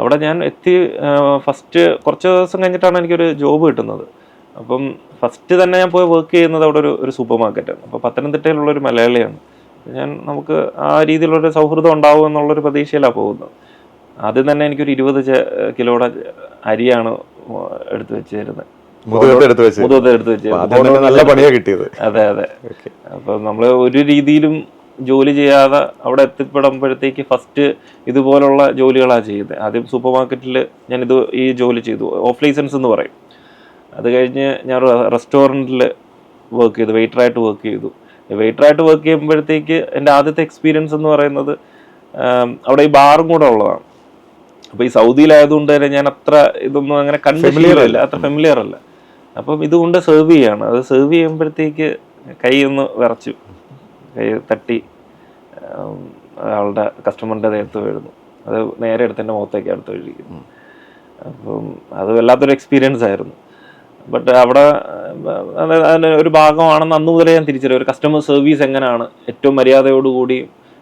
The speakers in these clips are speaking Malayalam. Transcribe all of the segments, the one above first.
അവിടെ ഞാൻ എത്തി ഫസ്റ്റ് കുറച്ച് ദിവസം കഴിഞ്ഞിട്ടാണ് എനിക്കൊരു ജോബ് കിട്ടുന്നത്. അപ്പം ഫസ്റ്റ് തന്നെ ഞാൻ പോയി വർക്ക് ചെയ്യുന്നത് അവിടെ ഒരു ഒരു സൂപ്പർ മാർക്കറ്റാണ് അപ്പോൾ പത്തനംതിട്ടയിലുള്ള ഒരു മലയാളിയാണ്. ഞാൻ നമുക്ക് ആ രീതിയിലുള്ളൊരു സൗഹൃദം ഉണ്ടാവും എന്നുള്ളൊരു പ്രതീക്ഷയിലാണ് പോകുന്നത്. ആദ്യം തന്നെ എനിക്കൊരു ഇരുപത് കിലോയുടെ അരിയാണ് എടുത്തു വെച്ചിരുന്നത്. എടുത്ത് അതെ അതെ. അപ്പൊ നമ്മൾ ഒരു രീതിയിലും ജോലി ചെയ്യാതെ അവിടെ എത്തിപ്പെടുമ്പോഴത്തേക്ക് ഫസ്റ്റ് ഇതുപോലുള്ള ജോലികളാണ് ചെയ്യുന്നത്. ആദ്യം സൂപ്പർ മാർക്കറ്റിൽ ഞാൻ ഇത് ഈ ജോലി ചെയ്തു. ഓഫ് ലൈസൻസ് എന്ന് പറയും. അത് കഴിഞ്ഞ് ഞാൻ റെസ്റ്റോറന്റിൽ വർക്ക് ചെയ്തു വെയിറ്ററായിട്ട് വർക്ക് ചെയ്തു. വെയിറ്ററായിട്ട് വർക്ക് ചെയ്യുമ്പോഴത്തേക്ക് എന്റെ ആദ്യത്തെ എക്സ്പീരിയൻസ് എന്ന് പറയുന്നത് അവിടെ ഈ ബാറും കൂടെ ഉള്ളതാണ്. അപ്പോൾ ഈ സൗദിയിലായതുകൊണ്ട് തന്നെ ഞാൻ അത്ര ഇതൊന്നും അങ്ങനെ കണ്ടിട്ടില്ല അത്ര ഫെമിലിയർ അല്ല. അപ്പം ഇതുകൊണ്ട് സെർവ് ചെയ്യാണ്. അത് സെർവ് ചെയ്യുമ്പോഴത്തേക്ക് കൈ ഒന്ന് വിറച്ചു. കൈ തട്ടി ആളുടെ കസ്റ്റമറിന്റെ നേരത്ത് വീഴുന്നു. അത് നേരെ എടുത്ത് എന്റെ മുഖത്തേക്ക് അടുത്ത് വീഴിക്കുന്നു അപ്പം അത് വല്ലാത്തൊരു എക്സ്പീരിയൻസ് ആയിരുന്നു. ബട്ട് അവിടെ അതിന് ഒരു ഭാഗമാണെന്ന് അന്ന് മുതലേ ഞാൻ തിരിച്ചറിയും. ഒരു കസ്റ്റമർ സർവീസ് എങ്ങനെയാണ്? ഏറ്റവും മര്യാദയോടുകൂടി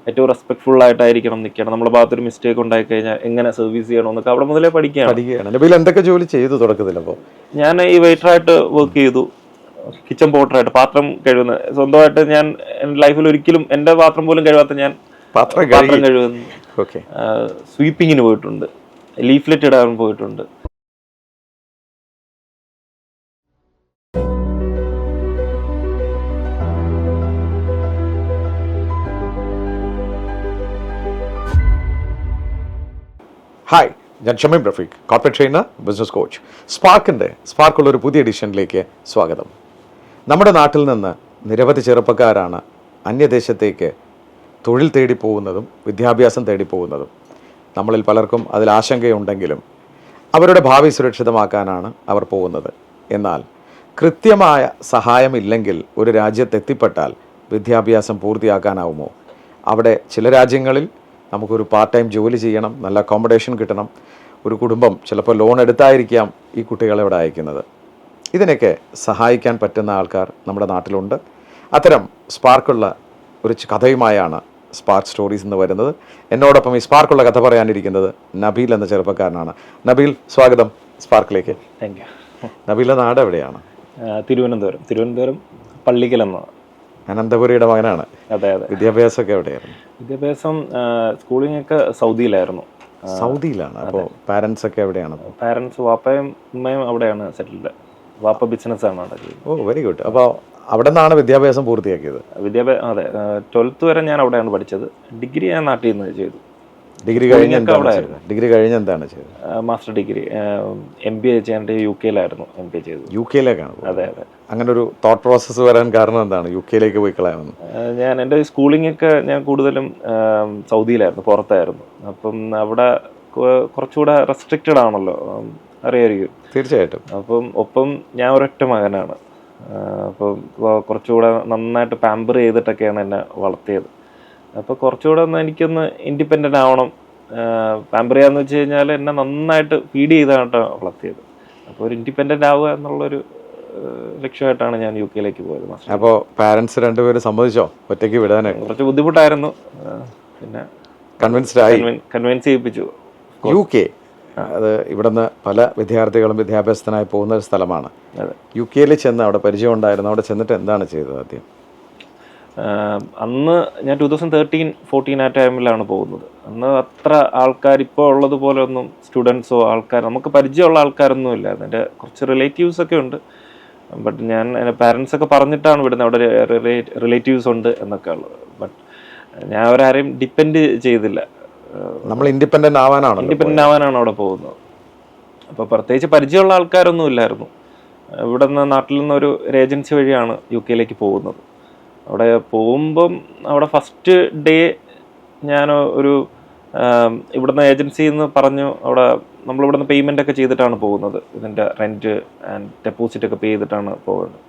ഏറ്റവും റെസ്പെക്ട്ഫുൾ ആയിട്ടായിരിക്കണം നിൽക്കണം നമ്മുടെ ഭാഗത്തൊരു മിസ്റ്റേക്ക് ഉണ്ടായി കഴിഞ്ഞാൽ എങ്ങനെ സർവീസ് ചെയ്യണം എന്നൊക്കെ അവിടെ മുതലേ പഠിക്കുകയാണ്. എന്തൊക്കെ ജോലി ചെയ്തു തുടക്കത്തിൽ അപ്പോൾ? ഞാൻ ഈ വെയിറ്ററായിട്ട് വർക്ക് ചെയ്തു. കിച്ചൺ പോട്ടറായിട്ട് പാത്രം കഴുകുന്ന സ്വന്തമായിട്ട് ഞാൻ എന്റെ ലൈഫിൽ ഒരിക്കലും എന്റെ പാത്രം പോലും കഴുകാത്ത ഞാൻ പാത്രം പാത്രം കഴുകി. കഴുകുന്നു. ഓക്കെ സ്വീപ്പിങ്ങിന് പോയിട്ടുണ്ട്. ലീഫ്ലെറ്റ് ഇടാൻ പോയിട്ടുണ്ട്. ഹായ് ഞാൻ Shameem Rafeeq corporate trainer business coach സ്പാർക്കിന്റെ സ്പാർക്കുള്ള ഒരു പുതിയ എഡിഷനിലേക്ക് സ്വാഗതം. നമ്മുടെ നാട്ടിൽ നിന്ന് നിരവധി ചെറുപ്പക്കാരാണ് അന്യദേശത്തേക്ക് തൊഴിൽ തേടി പോകുന്നതും വിദ്യാഭ്യാസം തേടി പോകുന്നതും നമ്മളിൽ പലർക്കും അതിൽ ആശങ്കയുണ്ടെങ്കിലും അവരുടെ ഭാവി സുരക്ഷിതമാക്കാനാണ് അവർ പോകുന്നത്. എന്നാൽ കൃത്യമായ സഹായമില്ലെങ്കിൽ ഒരു രാജ്യത്തെത്തിപ്പെട്ടാൽ വിദ്യാഭ്യാസം പൂർത്തിയാക്കാനാവുമോ? അവിടെ ചില രാജ്യങ്ങളിൽ നമുക്കൊരു പാർട്ട് ടൈം ജോലി ചെയ്യണം നല്ല അക്കോമഡേഷൻ കിട്ടണം ഒരു കുടുംബം ചിലപ്പോൾ ലോൺ എടുത്തായിരിക്കാം ഈ കുട്ടികളെ ഇവിടെ അയക്കുന്നത്. ഇതിനൊക്കെ സഹായിക്കാൻ പറ്റുന്ന ആൾക്കാർ നമ്മുടെ നാട്ടിലുണ്ട്. അത്തരം സ്പാർക്കുള്ള ഒരു കഥയുമായാണ് സ്പാർക്ക് സ്റ്റോറീസ് എന്ന് വരുന്നത് എന്നോടൊപ്പം ഈ സ്പാർക്കുള്ള കഥ പറയാനിരിക്കുന്നത് നബീൽ എന്ന ചെറുപ്പക്കാരനാണ്. നബീൽ സ്വാഗതം സ്പാർക്കിലേക്ക്. താങ്ക് യു നബീലിന്റെ നാട് എവിടെയാണ്? തിരുവനന്തപുരം. തിരുവനന്തപുരം പള്ളിക്കൽ എന്നാണ് അനന്തപുരിയുടെ മകനാണ്. അതെ അതെ. വിദ്യാഭ്യാസമൊക്കെ എവിടെയായിരുന്നു? വിദ്യാഭ്യാസം സ്കൂളിംഗ് ഒക്കെ സൗദിയിലായിരുന്നു. സൗദിയിലാണ്. അപ്പോൾ പാരൻസ് ഒക്കെ എവിടെയാണ്? പാരൻസ് വാപ്പയും ഉമ്മയും അവിടെയാണ് സെറ്റിൽഡ് വാപ്പ ബിസിനസ് ആണ് അവിടെ ഓ വെരി ഗുഡ് അപ്പോൾ അവിടെ നിന്നാണ് വിദ്യാഭ്യാസം പൂർത്തിയാക്കിയത്? വിദ്യാഭ്യാസം അതെ ട്വൽത്ത് വരെ ഞാൻ അവിടെയാണ് പഠിച്ചത്. ഡിഗ്രി ഞാൻ നാട്ടിൽ നിന്ന് ചെയ്തു. ഡിഗ്രി കഴിഞ്ഞ ഡിഗ്രി കഴിഞ്ഞ് എന്താണ് ചെയ്തത്? Master degree M B A ചെയ്യാണ്ട് യു കെയിലായിരുന്നു എം ബി എ ചെയ്തത്. യു കെയിലേക്കാണ്. അതെ അതെ. അങ്ങനെ ഒരു തോട്ട് പ്രോസസ്സ് വരാൻ കാരണം എന്താണ്? യു കെയിലേക്ക് പോയി കളയാമെന്ന്? ഞാൻ എന്റെ സ്കൂളിംഗ് ഒക്കെ ഞാൻ കൂടുതലും സൗദിയിലായിരുന്നു പുറത്തായിരുന്നു. അപ്പം അവിടെ കുറച്ചുകൂടെ റെസ്ട്രിക്റ്റഡ് ആണല്ലോ. അറിയായിരിക്കും. തീർച്ചയായിട്ടും. അപ്പം ഒപ്പം ഞാൻ ഒരൊറ്റ മകനാണ്. അപ്പോൾ കുറച്ചുകൂടെ നന്നായിട്ട് പാമ്പർ ചെയ്തിട്ടൊക്കെയാണ് എന്നെ വളർത്തിയത്. അപ്പോൾ കുറച്ചുകൂടെ ഒന്ന് എനിക്കൊന്ന് ഇൻഡിപെൻഡന്റ് ആവണം. പാമ്പർ ചെയ്യാന്ന് വെച്ച് കഴിഞ്ഞാൽ എന്നെ നന്നായിട്ട് ഫീഡ് ചെയ്താണ് വളർത്തിയത്. അപ്പോൾ ഒരു ഇൻഡിപെൻഡന്റ് ആവുക എന്നുള്ളൊരു ലക്ഷ്യമായിട്ടാണ് ഞാൻ യു കെയിലേക്ക് പോയത് അപ്പോൾ പാരൻസ് രണ്ടുപേരും സമ്മതിച്ചോ? ഒറ്റയ്ക്ക് വിടാനായിട്ട്? കുറച്ച് ബുദ്ധിമുട്ടായിരുന്നു. പിന്നെ കൺവിൻസ്ഡ് ആയി? കൺവിൻസ് ചെയ്യിപ്പിച്ചു. U K? അത് ഇവിടുന്ന് പല വിദ്യാർത്ഥികളും വിദ്യാഭ്യാസത്തിനായി പോകുന്ന ഒരു സ്ഥലമാണ്. യു കെയിൽ ചെന്ന് അവിടെ പരിചയം ഉണ്ടായിരുന്നു. അവിടെ ചെന്നിട്ട് എന്താണ് ചെയ്തത് ആദ്യം? അന്ന് ഞാൻ ടൂ തൗസൻഡ് തേർട്ടീൻ ഫോർട്ടീൻ ആ ടൈമിലാണ് പോകുന്നത്. അന്ന് അത്ര ആൾക്കാർ ഇപ്പോൾ ഉള്ളതുപോലെ ഒന്നും സ്റ്റുഡൻസോ ആൾക്കാർ നമുക്ക് പരിചയമുള്ള ആൾക്കാരൊന്നും ഇല്ല. അതിന്റെ കുറച്ച് റിലേറ്റീവ്സ് ഒക്കെ ഉണ്ട്. ബട്ട് ഞാൻ എന്റെ പാരൻസ് ഒക്കെ പറഞ്ഞിട്ടാണ് വിടുന്നത് അവിടെ റിലേറ്റീവ്സ് ഉണ്ട് എന്നൊക്കെ ഉള്ളത്. ബട്ട് ഞാൻ അവരാരെയും ഡിപ്പെൻഡ് ചെയ്തില്ല. നമ്മൾ ഇൻഡിപെൻഡന്റ് ആവാനാണ് ഇൻഡിപെൻഡന്റ് ആവാനാണ് അവിടെ പോകുന്നത്. അപ്പോൾ പ്രത്യേകിച്ച് പരിചയമുള്ള ആൾക്കാരൊന്നും ഇല്ലായിരുന്നു. ഇവിടെ നിന്ന് നാട്ടിൽ നിന്ന് ഒരു ഏജൻസി വഴിയാണ് യു കെയിലേക്ക് പോകുന്നത്. അവിടെ പോകുമ്പം അവിടെ ഫസ്റ്റ് ഡേ ഞാൻ ഒരു ഇവിടുന്ന് ഏജൻസിയിൽ നിന്ന് പറഞ്ഞു അവിടെ നമ്മൾ ഇവിടുന്ന് പേയ്മെന്റ് ഒക്കെ ചെയ്തിട്ടാണ് പോകുന്നത്. ഇതിന്റെ റെന്റ് ആൻഡ് ഡെപ്പോസിറ്റ് ഒക്കെ പേ ചെയ്തിട്ടാണ് പോകുന്നത്.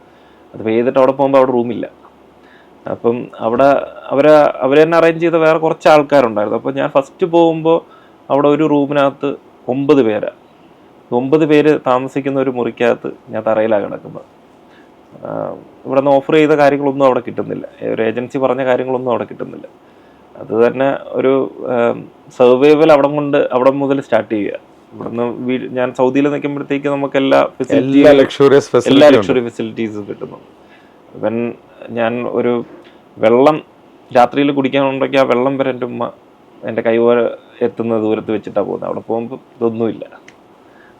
അത് പേ ചെയ്തിട്ട് അവിടെ പോകുമ്പോൾ അവിടെ റൂമില്ല അപ്പം അവിടെ അവരെ അവർ തന്നെ അറേഞ്ച് ചെയ്ത വേറെ കുറച്ച് ആൾക്കാരുണ്ടായിരുന്നു. അപ്പോൾ ഞാൻ ഫസ്റ്റ് പോകുമ്പോൾ അവിടെ ഒരു റൂമിനകത്ത് ഒമ്പത് പേരാണ് ഒമ്പത് പേര് താമസിക്കുന്ന ഒരു മുറിക്കകത്ത് ഞാൻ തറയിലാണ് കിടക്കുന്നത് ഇവിടെ നിന്ന് ഓഫർ ചെയ്ത കാര്യങ്ങളൊന്നും അവിടെ കിട്ടുന്നില്ല. ഒരു ഏജൻസി പറഞ്ഞ കാര്യങ്ങളൊന്നും അവിടെ കിട്ടുന്നില്ല. അത് തന്നെ ഒരു സർവൈവൽ അവിടെ കൊണ്ട് അവിടെ മുതൽ സ്റ്റാർട്ട് ചെയ്യുക. ഇവിടുന്ന് ഞാൻ സൗദിയിൽ നിൽക്കുമ്പോഴത്തേക്ക് നമുക്ക് എല്ലാ എല്ലാ ഫെസിലിറ്റി എല്ലാ ലക്ഷറി ഫെസിലിറ്റീസും കിട്ടുന്നു വെൻ ഞാൻ ഒരു വെള്ളം രാത്രിയിൽ കുടിക്കാനുണ്ടെങ്കിൽ ആ വെള്ളം വരെ എന്റെ ഉമ്മ എന്റെ കൈപോലെ എത്തുന്ന ദൂരത്ത് വെച്ചിട്ടാണ് പോകുന്നത്. അവിടെ പോകുമ്പോൾ ഇതൊന്നുമില്ല.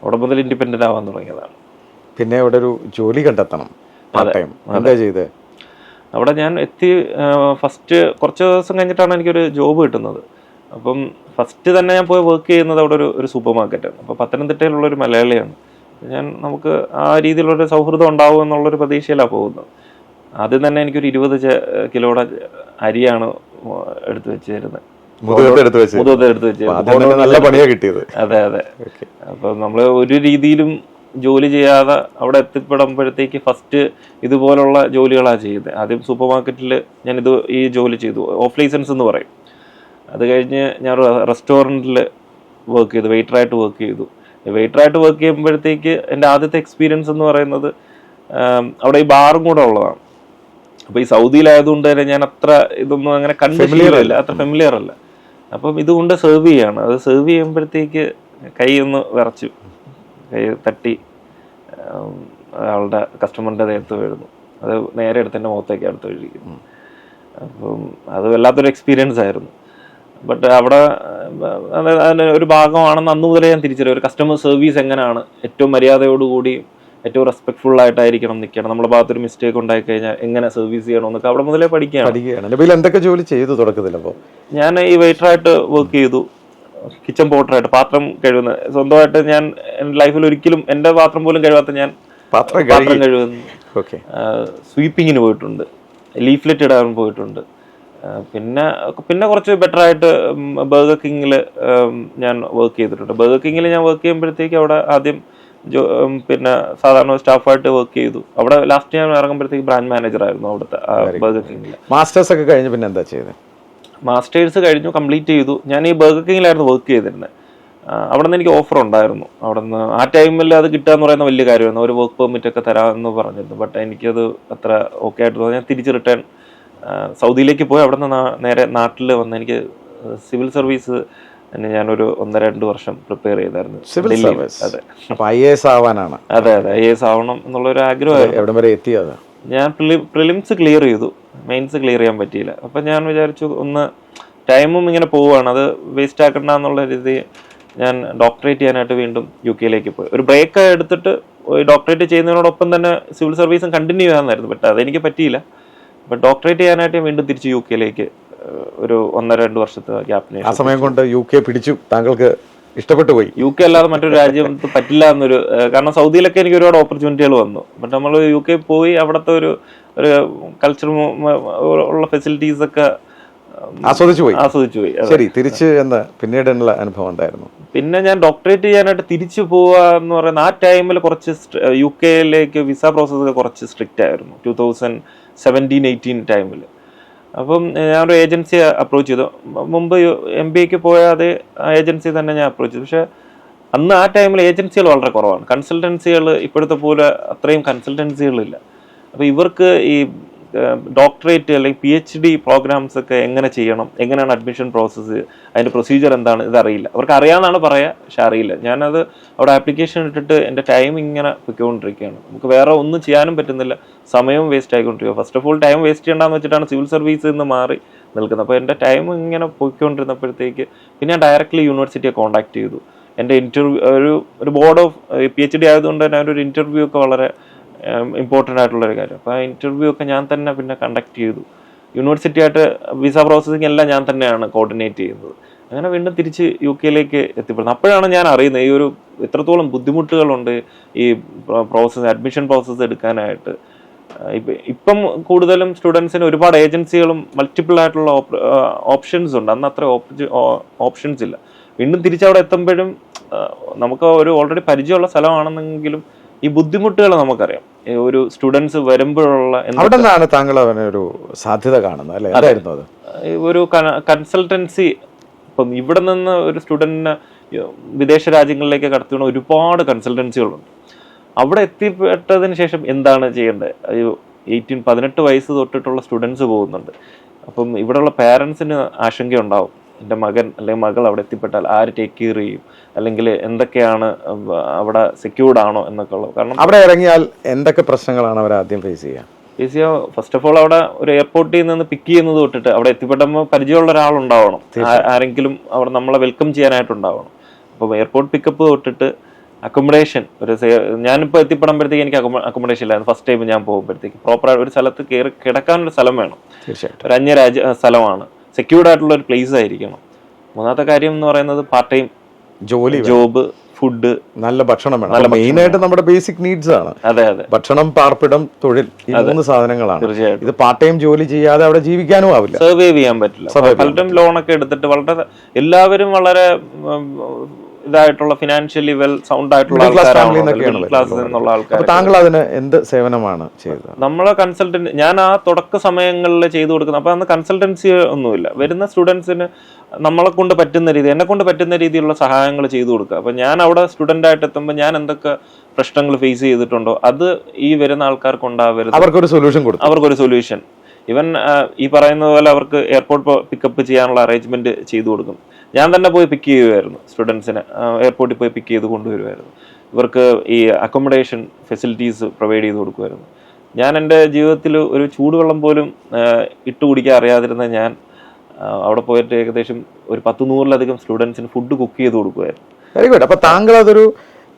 അവിടെ മുതൽ ഇൻഡിപെൻഡന്റ് ആവാൻ തുടങ്ങിയതാണ്. പിന്നെ അവിടെ ഒരു ജോലി കണ്ടെത്തണം. എന്താ ചെയ്ത്? അവിടെ ഞാൻ എത്തി ഫസ്റ്റ് കുറച്ച് ദിവസം കഴിഞ്ഞിട്ടാണ് എനിക്കൊരു ജോബ് കിട്ടുന്നത്. അപ്പം ഫസ്റ്റ് തന്നെ ഞാൻ പോയി വർക്ക് ചെയ്യുന്നത് അവിടെ ഒരു ഒരു സൂപ്പർ മാർക്കറ്റാണ് അപ്പോൾ പത്തനംതിട്ടയിലുള്ള ഒരു മലയാളിയാണ്. ഞാൻ നമുക്ക് ആ രീതിയിലുള്ളൊരു സൗഹൃദം ഉണ്ടാവും എന്നുള്ളൊരു പ്രതീക്ഷയിലാണ് പോകുന്നത്. ആദ്യം തന്നെ എനിക്കൊരു ഇരുപത് കിലോടെ കിലോയുടെ അരിയാണ് എടുത്തു വെച്ചിരുന്നത്. എടുത്ത് വെച്ച്. നല്ല പണിയാ കിട്ടിയത്. അതെ അതെ. അപ്പൊ നമ്മൾ ഒരു രീതിയിലും ജോലി ചെയ്യാതെ അവിടെ എത്തിപ്പെടുമ്പോഴത്തേക്ക് ഫസ്റ്റ് ഇതുപോലുള്ള ജോലികളാണ് ചെയ്യുന്നത്. ആദ്യം സൂപ്പർ മാർക്കറ്റിൽ ഞാൻ ഇത് ഈ ജോലി ചെയ്തു. ഓഫ് ലൈസൻസ് എന്ന് പറയും. അത് കഴിഞ്ഞ് ഞാൻ റെസ്റ്റോറന്റിൽ വർക്ക് ചെയ്തു. വെയിറ്ററായിട്ട് വർക്ക് ചെയ്തു. വെയിറ്ററായിട്ട് വർക്ക് ചെയ്യുമ്പോഴത്തേക്ക് എന്റെ ആദ്യത്തെ എക്സ്പീരിയൻസ് എന്ന് പറയുന്നത് അവിടെ ഈ ബാറും കൂടെ ഉള്ളതാണ്. അപ്പോൾ ഈ സൗദിയിലായതുകൊണ്ട് തന്നെ ഞാൻ അത്ര ഇതൊന്നും അങ്ങനെ കണ്ടില്ല അത്ര ഫെമിലിയർ അല്ല. അപ്പം ഇതുകൊണ്ട് സെർവ് ചെയ്യാണ്. അത് സെർവ് ചെയ്യുമ്പോഴത്തേക്ക് കൈ ഒന്ന് വിറച്ചു. കൈ തട്ടി ആളുടെ കസ്റ്റമറിന്റെ നേരത്ത് വീഴുന്നു. അത് നേരെ എടുത്ത് എന്റെ മുഖത്തേക്ക് അടുത്ത് വീഴിക്കുന്നു. അപ്പം അത് വല്ലാത്തൊരു എക്സ്പീരിയൻസ് ആയിരുന്നു. ബട്ട് അവിടെ അതിന്റെ ഒരു ഭാഗമാണെന്ന് അന്ന് മുതലേ ഞാൻ തിരിച്ചറിയും. ഒരു കസ്റ്റമർ സർവീസ് എങ്ങനെയാണ്? ഏറ്റവും മര്യാദയോടുകൂടി ഏറ്റവും റെസ്പെക്ട്ഫുൾ ആയിട്ടായിരിക്കണം നിൽക്കണം. നമ്മുടെ ഭാഗത്ത് ഒരു മിസ്റ്റേക്ക് ഉണ്ടായി കഴിഞ്ഞാൽ എങ്ങനെ സർവീസ് ചെയ്യണം എന്നൊക്കെ അവിടെ മുതലേ പഠിക്കുകയാണ്. പഠിക്കുകയാണ്. എന്തൊക്കെ ജോലി ചെയ്തു തുടക്കത്തിൽ അപ്പോൾ ഞാൻ ഈ വെയിറ്ററായിട്ട് വർക്ക് ചെയ്തു. കിച്ചൺ പോട്ടറായിട്ട് പാത്രം കഴുകുന്ന സ്വന്തമായിട്ട് ഞാൻ ലൈഫിൽ ഒരിക്കലും എന്റെ പാത്രം പോലും കഴുകാത്ത ഞാൻ പാത്രം കഴുകുന്നു. ഓക്കെ. സ്വീപ്പിങ്ങിന് പോയിട്ടുണ്ട്. ലീഫ്ലെറ്റ് ഇടാൻ പോയിട്ടുണ്ട്. പിന്നെ പിന്നെ കുറച്ച് ബെറ്റർ ആയിട്ട് ബർഗർ കിങ്ങിൽ ഞാൻ വർക്ക് ചെയ്തിട്ടുണ്ട്. ബർഗർ കിങ്ങിൽ ഞാൻ വർക്ക് ചെയ്യുമ്പോഴത്തേക്ക് അവിടെ ആദ്യം പിന്നെ സാധാരണ സ്റ്റാഫായിട്ട് വർക്ക് ചെയ്തു. അവിടെ ലാസ്റ്റ് ഞാൻ ഇറങ്ങുമ്പോഴത്തേക്ക് ബ്രാൻഡ് മാനേജർ ആയിരുന്നു അവിടുത്തെ ബർഗർ കിങ്ങിൽ മാസ്റ്റേഴ്സ് ഒക്കെ കഴിഞ്ഞ് പിന്നെ എന്താ ചെയ്തത് മാസ്റ്റേഴ്സ് കഴിഞ്ഞു കംപ്ലീറ്റ് ചെയ്തു. ഞാൻ ഈ ബർഗർ കിങ്ങിലായിരുന്നു വർക്ക് ചെയ്തിരുന്നത് അവിടെ നിന്ന് എനിക്ക് ഓഫർ ഉണ്ടായിരുന്നു. അവിടെ നിന്ന് ആ ടൈമിൽ അത് കിട്ടുക എന്ന് പറയുന്ന വലിയ കാര്യമായിരുന്നു. ഒരു വർക്ക് പെർമിറ്റ് ഒക്കെ തരാമെന്ന് പറഞ്ഞിരുന്നു. ബട്ട് എനിക്കത് അത്ര ഓക്കെ ആയിട്ട് തോന്നി ഞാൻ തിരിച്ച് റിട്ടേൺ സൗദിയിലേക്ക് പോയി അവിടെ നിന്ന് നേരെ നാട്ടിൽ വന്ന് എനിക്ക് സിവിൽ സർവീസ് തന്നെ ഞാനൊരു ഒന്നര രണ്ട് വർഷം പ്രിപ്പയർ ചെയ്തായിരുന്നു. സിവിൽ സർവീസ് അതെ. അപ്പൊ ഐ എസ് ആവാനാണ്. അതെ അതെ. ഐ എസ് ആവണം എന്നുള്ളൊരു ആഗ്രഹമായിരുന്നു. എവിടം വരെ എത്തിയത് ഞാൻ പ്രിലിംസ് ക്ലിയർ ചെയ്തു. മെയിൻസ് ക്ലിയർ ചെയ്യാൻ പറ്റിയില്ല. അപ്പം ഞാൻ വിചാരിച്ചു ഒന്ന് ടൈമും ഇങ്ങനെ പോവുകയാണ്. അത് വേസ്റ്റ് ആക്കണ്ട എന്നുള്ള രീതി ഞാൻ ഡോക്ടറേറ്റ് ചെയ്യാനായിട്ട് വീണ്ടും യു കെയിലേക്ക് പോയി. ഒരു ബ്രേക്ക് എടുത്തിട്ട് ഡോക്ടറേറ്റ് ചെയ്യുന്നതിനോടൊപ്പം തന്നെ സിവിൽ സർവീസും കണ്ടിന്യൂ ചെയ്യാമെന്നായിരുന്നു ബട്ട് അതെനിക്ക് പറ്റിയില്ല. ബട്ട് ഡോക്ടറേറ്റ് ചെയ്യാനായിട്ട് ഞാൻ വീണ്ടും തിരിച്ച് യു കെയിലേക്ക് ഒരു ഒന്നര രണ്ട് വർഷത്തെ ഗ്യാപ്പിന് ആ സമയം കൊണ്ട് യു കെ പിടിച്ചു. താങ്കൾക്ക് ഇഷ്ടപ്പെട്ടു പോയി. യു കെ അല്ലാതെ മറ്റൊരു രാജ്യത്ത് പറ്റില്ല എന്നൊരു കാരണം സൗദിയിലൊക്കെ എനിക്ക് ഒരുപാട് ഓപ്പർച്യൂണിറ്റികൾ വന്നു. ബട്ട് നമ്മൾ യു കെ പോയി അവിടുത്തെ ഒരു ഒരു കൾച്ചർ ഉള്ള ഫെസിലിറ്റീസ് ഒക്കെ ആസ്വദിച്ചു പോയി. ആസ്വദിച്ചു പോയി. ശരി തിരിച്ച് എന്ന് പിന്നീട് അനുഭവം ഉണ്ടായിരുന്നു പിന്നെ ഞാൻ ഡോക്ടറേറ്റ് ചെയ്യാനായിട്ട് തിരിച്ചു പോവുക എന്ന് പറയുന്ന ആ ടൈമിൽ കുറച്ച് യു കെയിലേക്ക് വിസ പ്രോസസ്സ് കുറച്ച് സ്ട്രിക്റ്റ് ആയിരുന്നു. ടൂ തൗസൻഡ് സെവന്റീൻ എയ്റ്റീൻ ടൈമിൽ അപ്പം ഒരു ഏജൻസി അപ്രോച്ച് ചെയ്തു. മുമ്പ് എം ബി എക്ക് പോയ അതേ ഏജൻസി തന്നെ ഞാൻ അപ്രോച്ച് ചെയ്തു. പക്ഷേ അന്ന് ആ ടൈമിൽ ഏജൻസികൾ വളരെ കുറവാണ്. കൺസൾട്ടൻസികൾ ഇപ്പോഴത്തെ പോലെ അത്രയും കൺസൾട്ടൻസികളില്ല അപ്പോൾ ഇവർക്ക് ഈ ഡോക്ടറേറ്റ് അല്ലെങ്കിൽ പി എച്ച് ഡി പ്രോഗ്രാംസ് ഒക്കെ എങ്ങനെ ചെയ്യണം? എങ്ങനെയാണ് അഡ്മിഷൻ പ്രോസസ്സ് അതിന്റെ പ്രൊസീജിയർ എന്താണ്? ഇതറിയില്ല. അവർക്ക് അറിയാമെന്നാണ് പറയുക പക്ഷെ അറിയില്ല. ഞാനത് അവിടെ ആപ്ലിക്കേഷൻ ഇട്ടിട്ട് എന്റെ ടൈം ഇങ്ങനെ പൊയ്ക്കൊണ്ടിരിക്കുകയാണ്. നമുക്ക് വേറെ ഒന്നും ചെയ്യാനും പറ്റുന്നില്ല. സമയവും waste ആയിക്കൊണ്ടിരിക്കുക. First of all time waste ചെയ്യേണ്ടെന്ന് വെച്ചിട്ടാണ് സിവിൽ സർവീസിൽ നിന്ന് മാറി നിൽക്കുന്നത്. അപ്പോൾ എന്റെ ടൈം ഇങ്ങനെ പോയിക്കൊണ്ടിരുന്നപ്പോഴത്തേക്ക് പിന്നെ ഞാൻ ഡയറക്റ്റ്ലി യൂണിവേഴ്സിറ്റിയെ കോൺടാക്ട് ചെയ്തു. എന്റെ ഇന്റർവ്യൂ ഒരു ഒരു board of P H D ആയതുകൊണ്ട് തന്നെ ഒരു ഇന്റർവ്യൂ ഒക്കെ വളരെ ഇമ്പോർട്ടന്റ് ആയിട്ടുള്ള ഒരു കാര്യം. അപ്പോൾ ആ ഇന്റർവ്യൂ ഒക്കെ ഞാൻ തന്നെ പിന്നെ കണ്ടക്ട് ചെയ്തു. യൂണിവേഴ്സിറ്റി ആയിട്ട് വിസ പ്രോസസ്സിംഗ് എല്ലാം ഞാൻ തന്നെയാണ് കോർഡിനേറ്റ് ചെയ്യുന്നത്. അങ്ങനെ വീണ്ടും തിരിച്ച് യു കെയിലേക്ക് എത്തിപ്പെടുന്നത് അപ്പോഴാണ് ഞാൻ അറിയുന്നത് ഈ ഒരു എത്രത്തോളം ബുദ്ധിമുട്ടുകളുണ്ട് ഈ പ്രോസസ്സ് അഡ്മിഷൻ പ്രോസസ്സ് എടുക്കാനായിട്ട്. ഇപ്പം കൂടുതലും സ്റ്റുഡൻസിന് ഒരുപാട് ഏജൻസികളും മൾട്ടിപ്പിൾ ആയിട്ടുള്ള ഓപ്ഷൻസ് ഉണ്ട്. അന്ന് അത്ര ഓപ്ഷൻസ് ഇല്ല. വീണ്ടും തിരിച്ചവിടെ എത്തുമ്പോഴും നമുക്ക് ഒരു ഓൾറെഡി പരിചയമുള്ള സ്ഥലമാണെന്നെങ്കിലും ഈ ബുദ്ധിമുട്ടുകൾ നമുക്കറിയാം. ഒരു സ്റ്റുഡൻസ് വരുമ്പോഴുള്ള അവിടെ നിന്നാണ് താങ്കൾ അവനെ ഒരു സാധ്യത കാണുന്നത് അല്ലെ? എന്തായിരുന്നു അത്? ഒരു കൺസൾട്ടൻസി ഇപ്പം ഇവിടെ നിന്ന് ഒരു സ്റ്റുഡന്റിനെ വിദേശ രാജ്യങ്ങളിലേക്ക് കടത്തിവിടുന്ന ഒരുപാട് കൺസൾട്ടൻസികളുണ്ട്. അവിടെ എത്തിപ്പെട്ടതിന് ശേഷം എന്താണ് ചെയ്യേണ്ടത്? എയ്റ്റീൻ പതിനെട്ട് വയസ്സ് തൊട്ടിട്ടുള്ള സ്റ്റുഡൻസ് പോകുന്നുണ്ട്. അപ്പം ഇവിടെയുള്ള പാരൻസിന് ആശങ്കയുണ്ടാവും. എന്റെ മകൻ അല്ലെങ്കിൽ മകൾ അവിടെ എത്തിപ്പെട്ടാൽ ആര് ടേക്ക് കെയർ ചെയ്യും? അല്ലെങ്കിൽ എന്തൊക്കെയാണ് അവിടെ സെക്യൂർഡ് ആണോ എന്നൊക്കെ ഉള്ളത്. കാരണം അവിടെ ഇറങ്ങിയാൽ എന്തൊക്കെ പ്രശ്നങ്ങളാണ് അവർ ആദ്യം ഫേസ് ചെയ്യുക ഫേസ് ചെയ്യുക ഫസ്റ്റ് ഓഫ് ഓൾ അവിടെ ഒരു എയർപോർട്ടിൽ നിന്ന് പിക്ക് ചെയ്യുന്നത് തൊട്ടിട്ട് അവിടെ എത്തിപ്പെട്ടുമ്പോൾ പരിചയമുള്ള ഒരാളുണ്ടാവണം ആരെങ്കിലും അവിടെ നമ്മളെ വെൽക്കം ചെയ്യാനായിട്ടുണ്ടാവണം. അപ്പം എയർപോർട്ട് പിക്കപ്പ് തൊട്ടിട്ട് അക്കോമഡേഷൻ ഒരു ഞാനിപ്പോൾ എത്തിപ്പെടുമ്പോഴത്തേക്ക് എനിക്ക് അക്കോമഡേഷൻ ഇല്ലായിരുന്നു. ഫസ്റ്റ് ടൈം ഞാൻ പോകുമ്പോഴത്തേക്ക്. പ്രോപ്പർ ഒരു സ്ഥലത്ത് കയറി കിടക്കാനൊരു സ്ഥലം വേണം. ഒരു ഒരു അന്യരാജ്യ സ്ഥലമാണ്. സെക്യൂർഡ് ആയിട്ടുള്ള ഒരു പ്ലേസ് ആയിരിക്കണം. മൂന്നാമത്തെ കാര്യം എന്ന് പറയുന്നത് പാർട്ട് ടൈം ജോലി ജോബ് ഫുഡ് നല്ല ഭക്ഷണം വേണം. മെയിൻ ആയിട്ട് നമ്മുടെ ബേസിക് നീഡ്സ് ആണ്. അതെ അതെ. ഭക്ഷണം പാർപ്പിടം തൊഴിൽ ഈ മൂന്ന് സാധനങ്ങളാണ്. തീർച്ചയായിട്ടും. ഇത് പാർട്ട് ടൈം ജോലി ചെയ്യാതെ അവിടെ ജീവിക്കാനും ആവില്ല. സർവൈവ് ചെയ്യാൻ പറ്റില്ല. പലരും ലോൺ ഒക്കെ എടുത്തിട്ട് വളരെ എല്ലാവരും വളരെ ഇതായിട്ടുള്ള ഫിനാൻഷ്യലി വെൽ സൗണ്ട് ആയിട്ടുള്ള ക്ലാസ് ആൾക്കാർ താങ്കൾ അതിന് എന്ത് സേവനമാണ് ചെയ്തത്? നമ്മളെ കൺസൾട്ടന്റ് ഞാൻ ആ തുടക്ക സമയങ്ങളിൽ ചെയ്തു കൊടുക്കുന്നത് അപ്പൊ അന്ന് കൺസൾട്ടൻസി ഒന്നുമില്ല. വരുന്ന സ്റ്റുഡൻസിന് നമ്മളെ കൊണ്ട് പറ്റുന്ന രീതി എന്നെ കൊണ്ട് പറ്റുന്ന രീതിയിലുള്ള സഹായങ്ങൾ ചെയ്തു കൊടുക്കുക. അപ്പൊ ഞാൻ അവിടെ സ്റ്റുഡന്റ് ആയിട്ട് എത്തുമ്പോൾ ഞാൻ എന്തൊക്കെ പ്രശ്നങ്ങൾ ഫേസ് ചെയ്തിട്ടുണ്ടോ അത് ഈ വരുന്ന ആൾക്കാർക്ക് ഉണ്ടാവരുത്. അവർക്കൊരു സൊല്യൂഷൻ കൊടുക്കും അവർക്കൊരു സൊല്യൂഷൻ ഇവൻ ഈ പറയുന്ന പോലെ അവർക്ക് എയർപോർട്ട് പിക്കപ്പ് ചെയ്യാനുള്ള അറേഞ്ച്മെന്റ് ചെയ്തു കൊടുക്കും. ഞാൻ തന്നെ പോയി പിക്ക് ചെയ്യുമായിരുന്നു സ്റ്റുഡൻസിനെ എയർപോർട്ടിൽ പോയി പിക്ക് ചെയ്ത് കൊണ്ടുവരുമായിരുന്നു ഇവർക്ക് ഈ അക്കോമഡേഷൻ ഫെസിലിറ്റീസ് പ്രൊവൈഡ് ചെയ്ത് കൊടുക്കുമായിരുന്നു ഞാൻ എന്റെ ജീവിതത്തിൽ ഒരു ചൂടുവെള്ളം പോലും ഇട്ട് കുടിക്കാൻ അറിയാതിരുന്ന ഞാൻ അവിടെ പോയിട്ട് ഏകദേശം ഒരു പത്ത് നൂറിലധികം സ്റ്റുഡൻസിന് ഫുഡ് കുക്ക് ചെയ്ത് കൊടുക്കുമായിരുന്നു വെരി ഗുഡ് അപ്പോൾ താങ്കൾ അതൊരു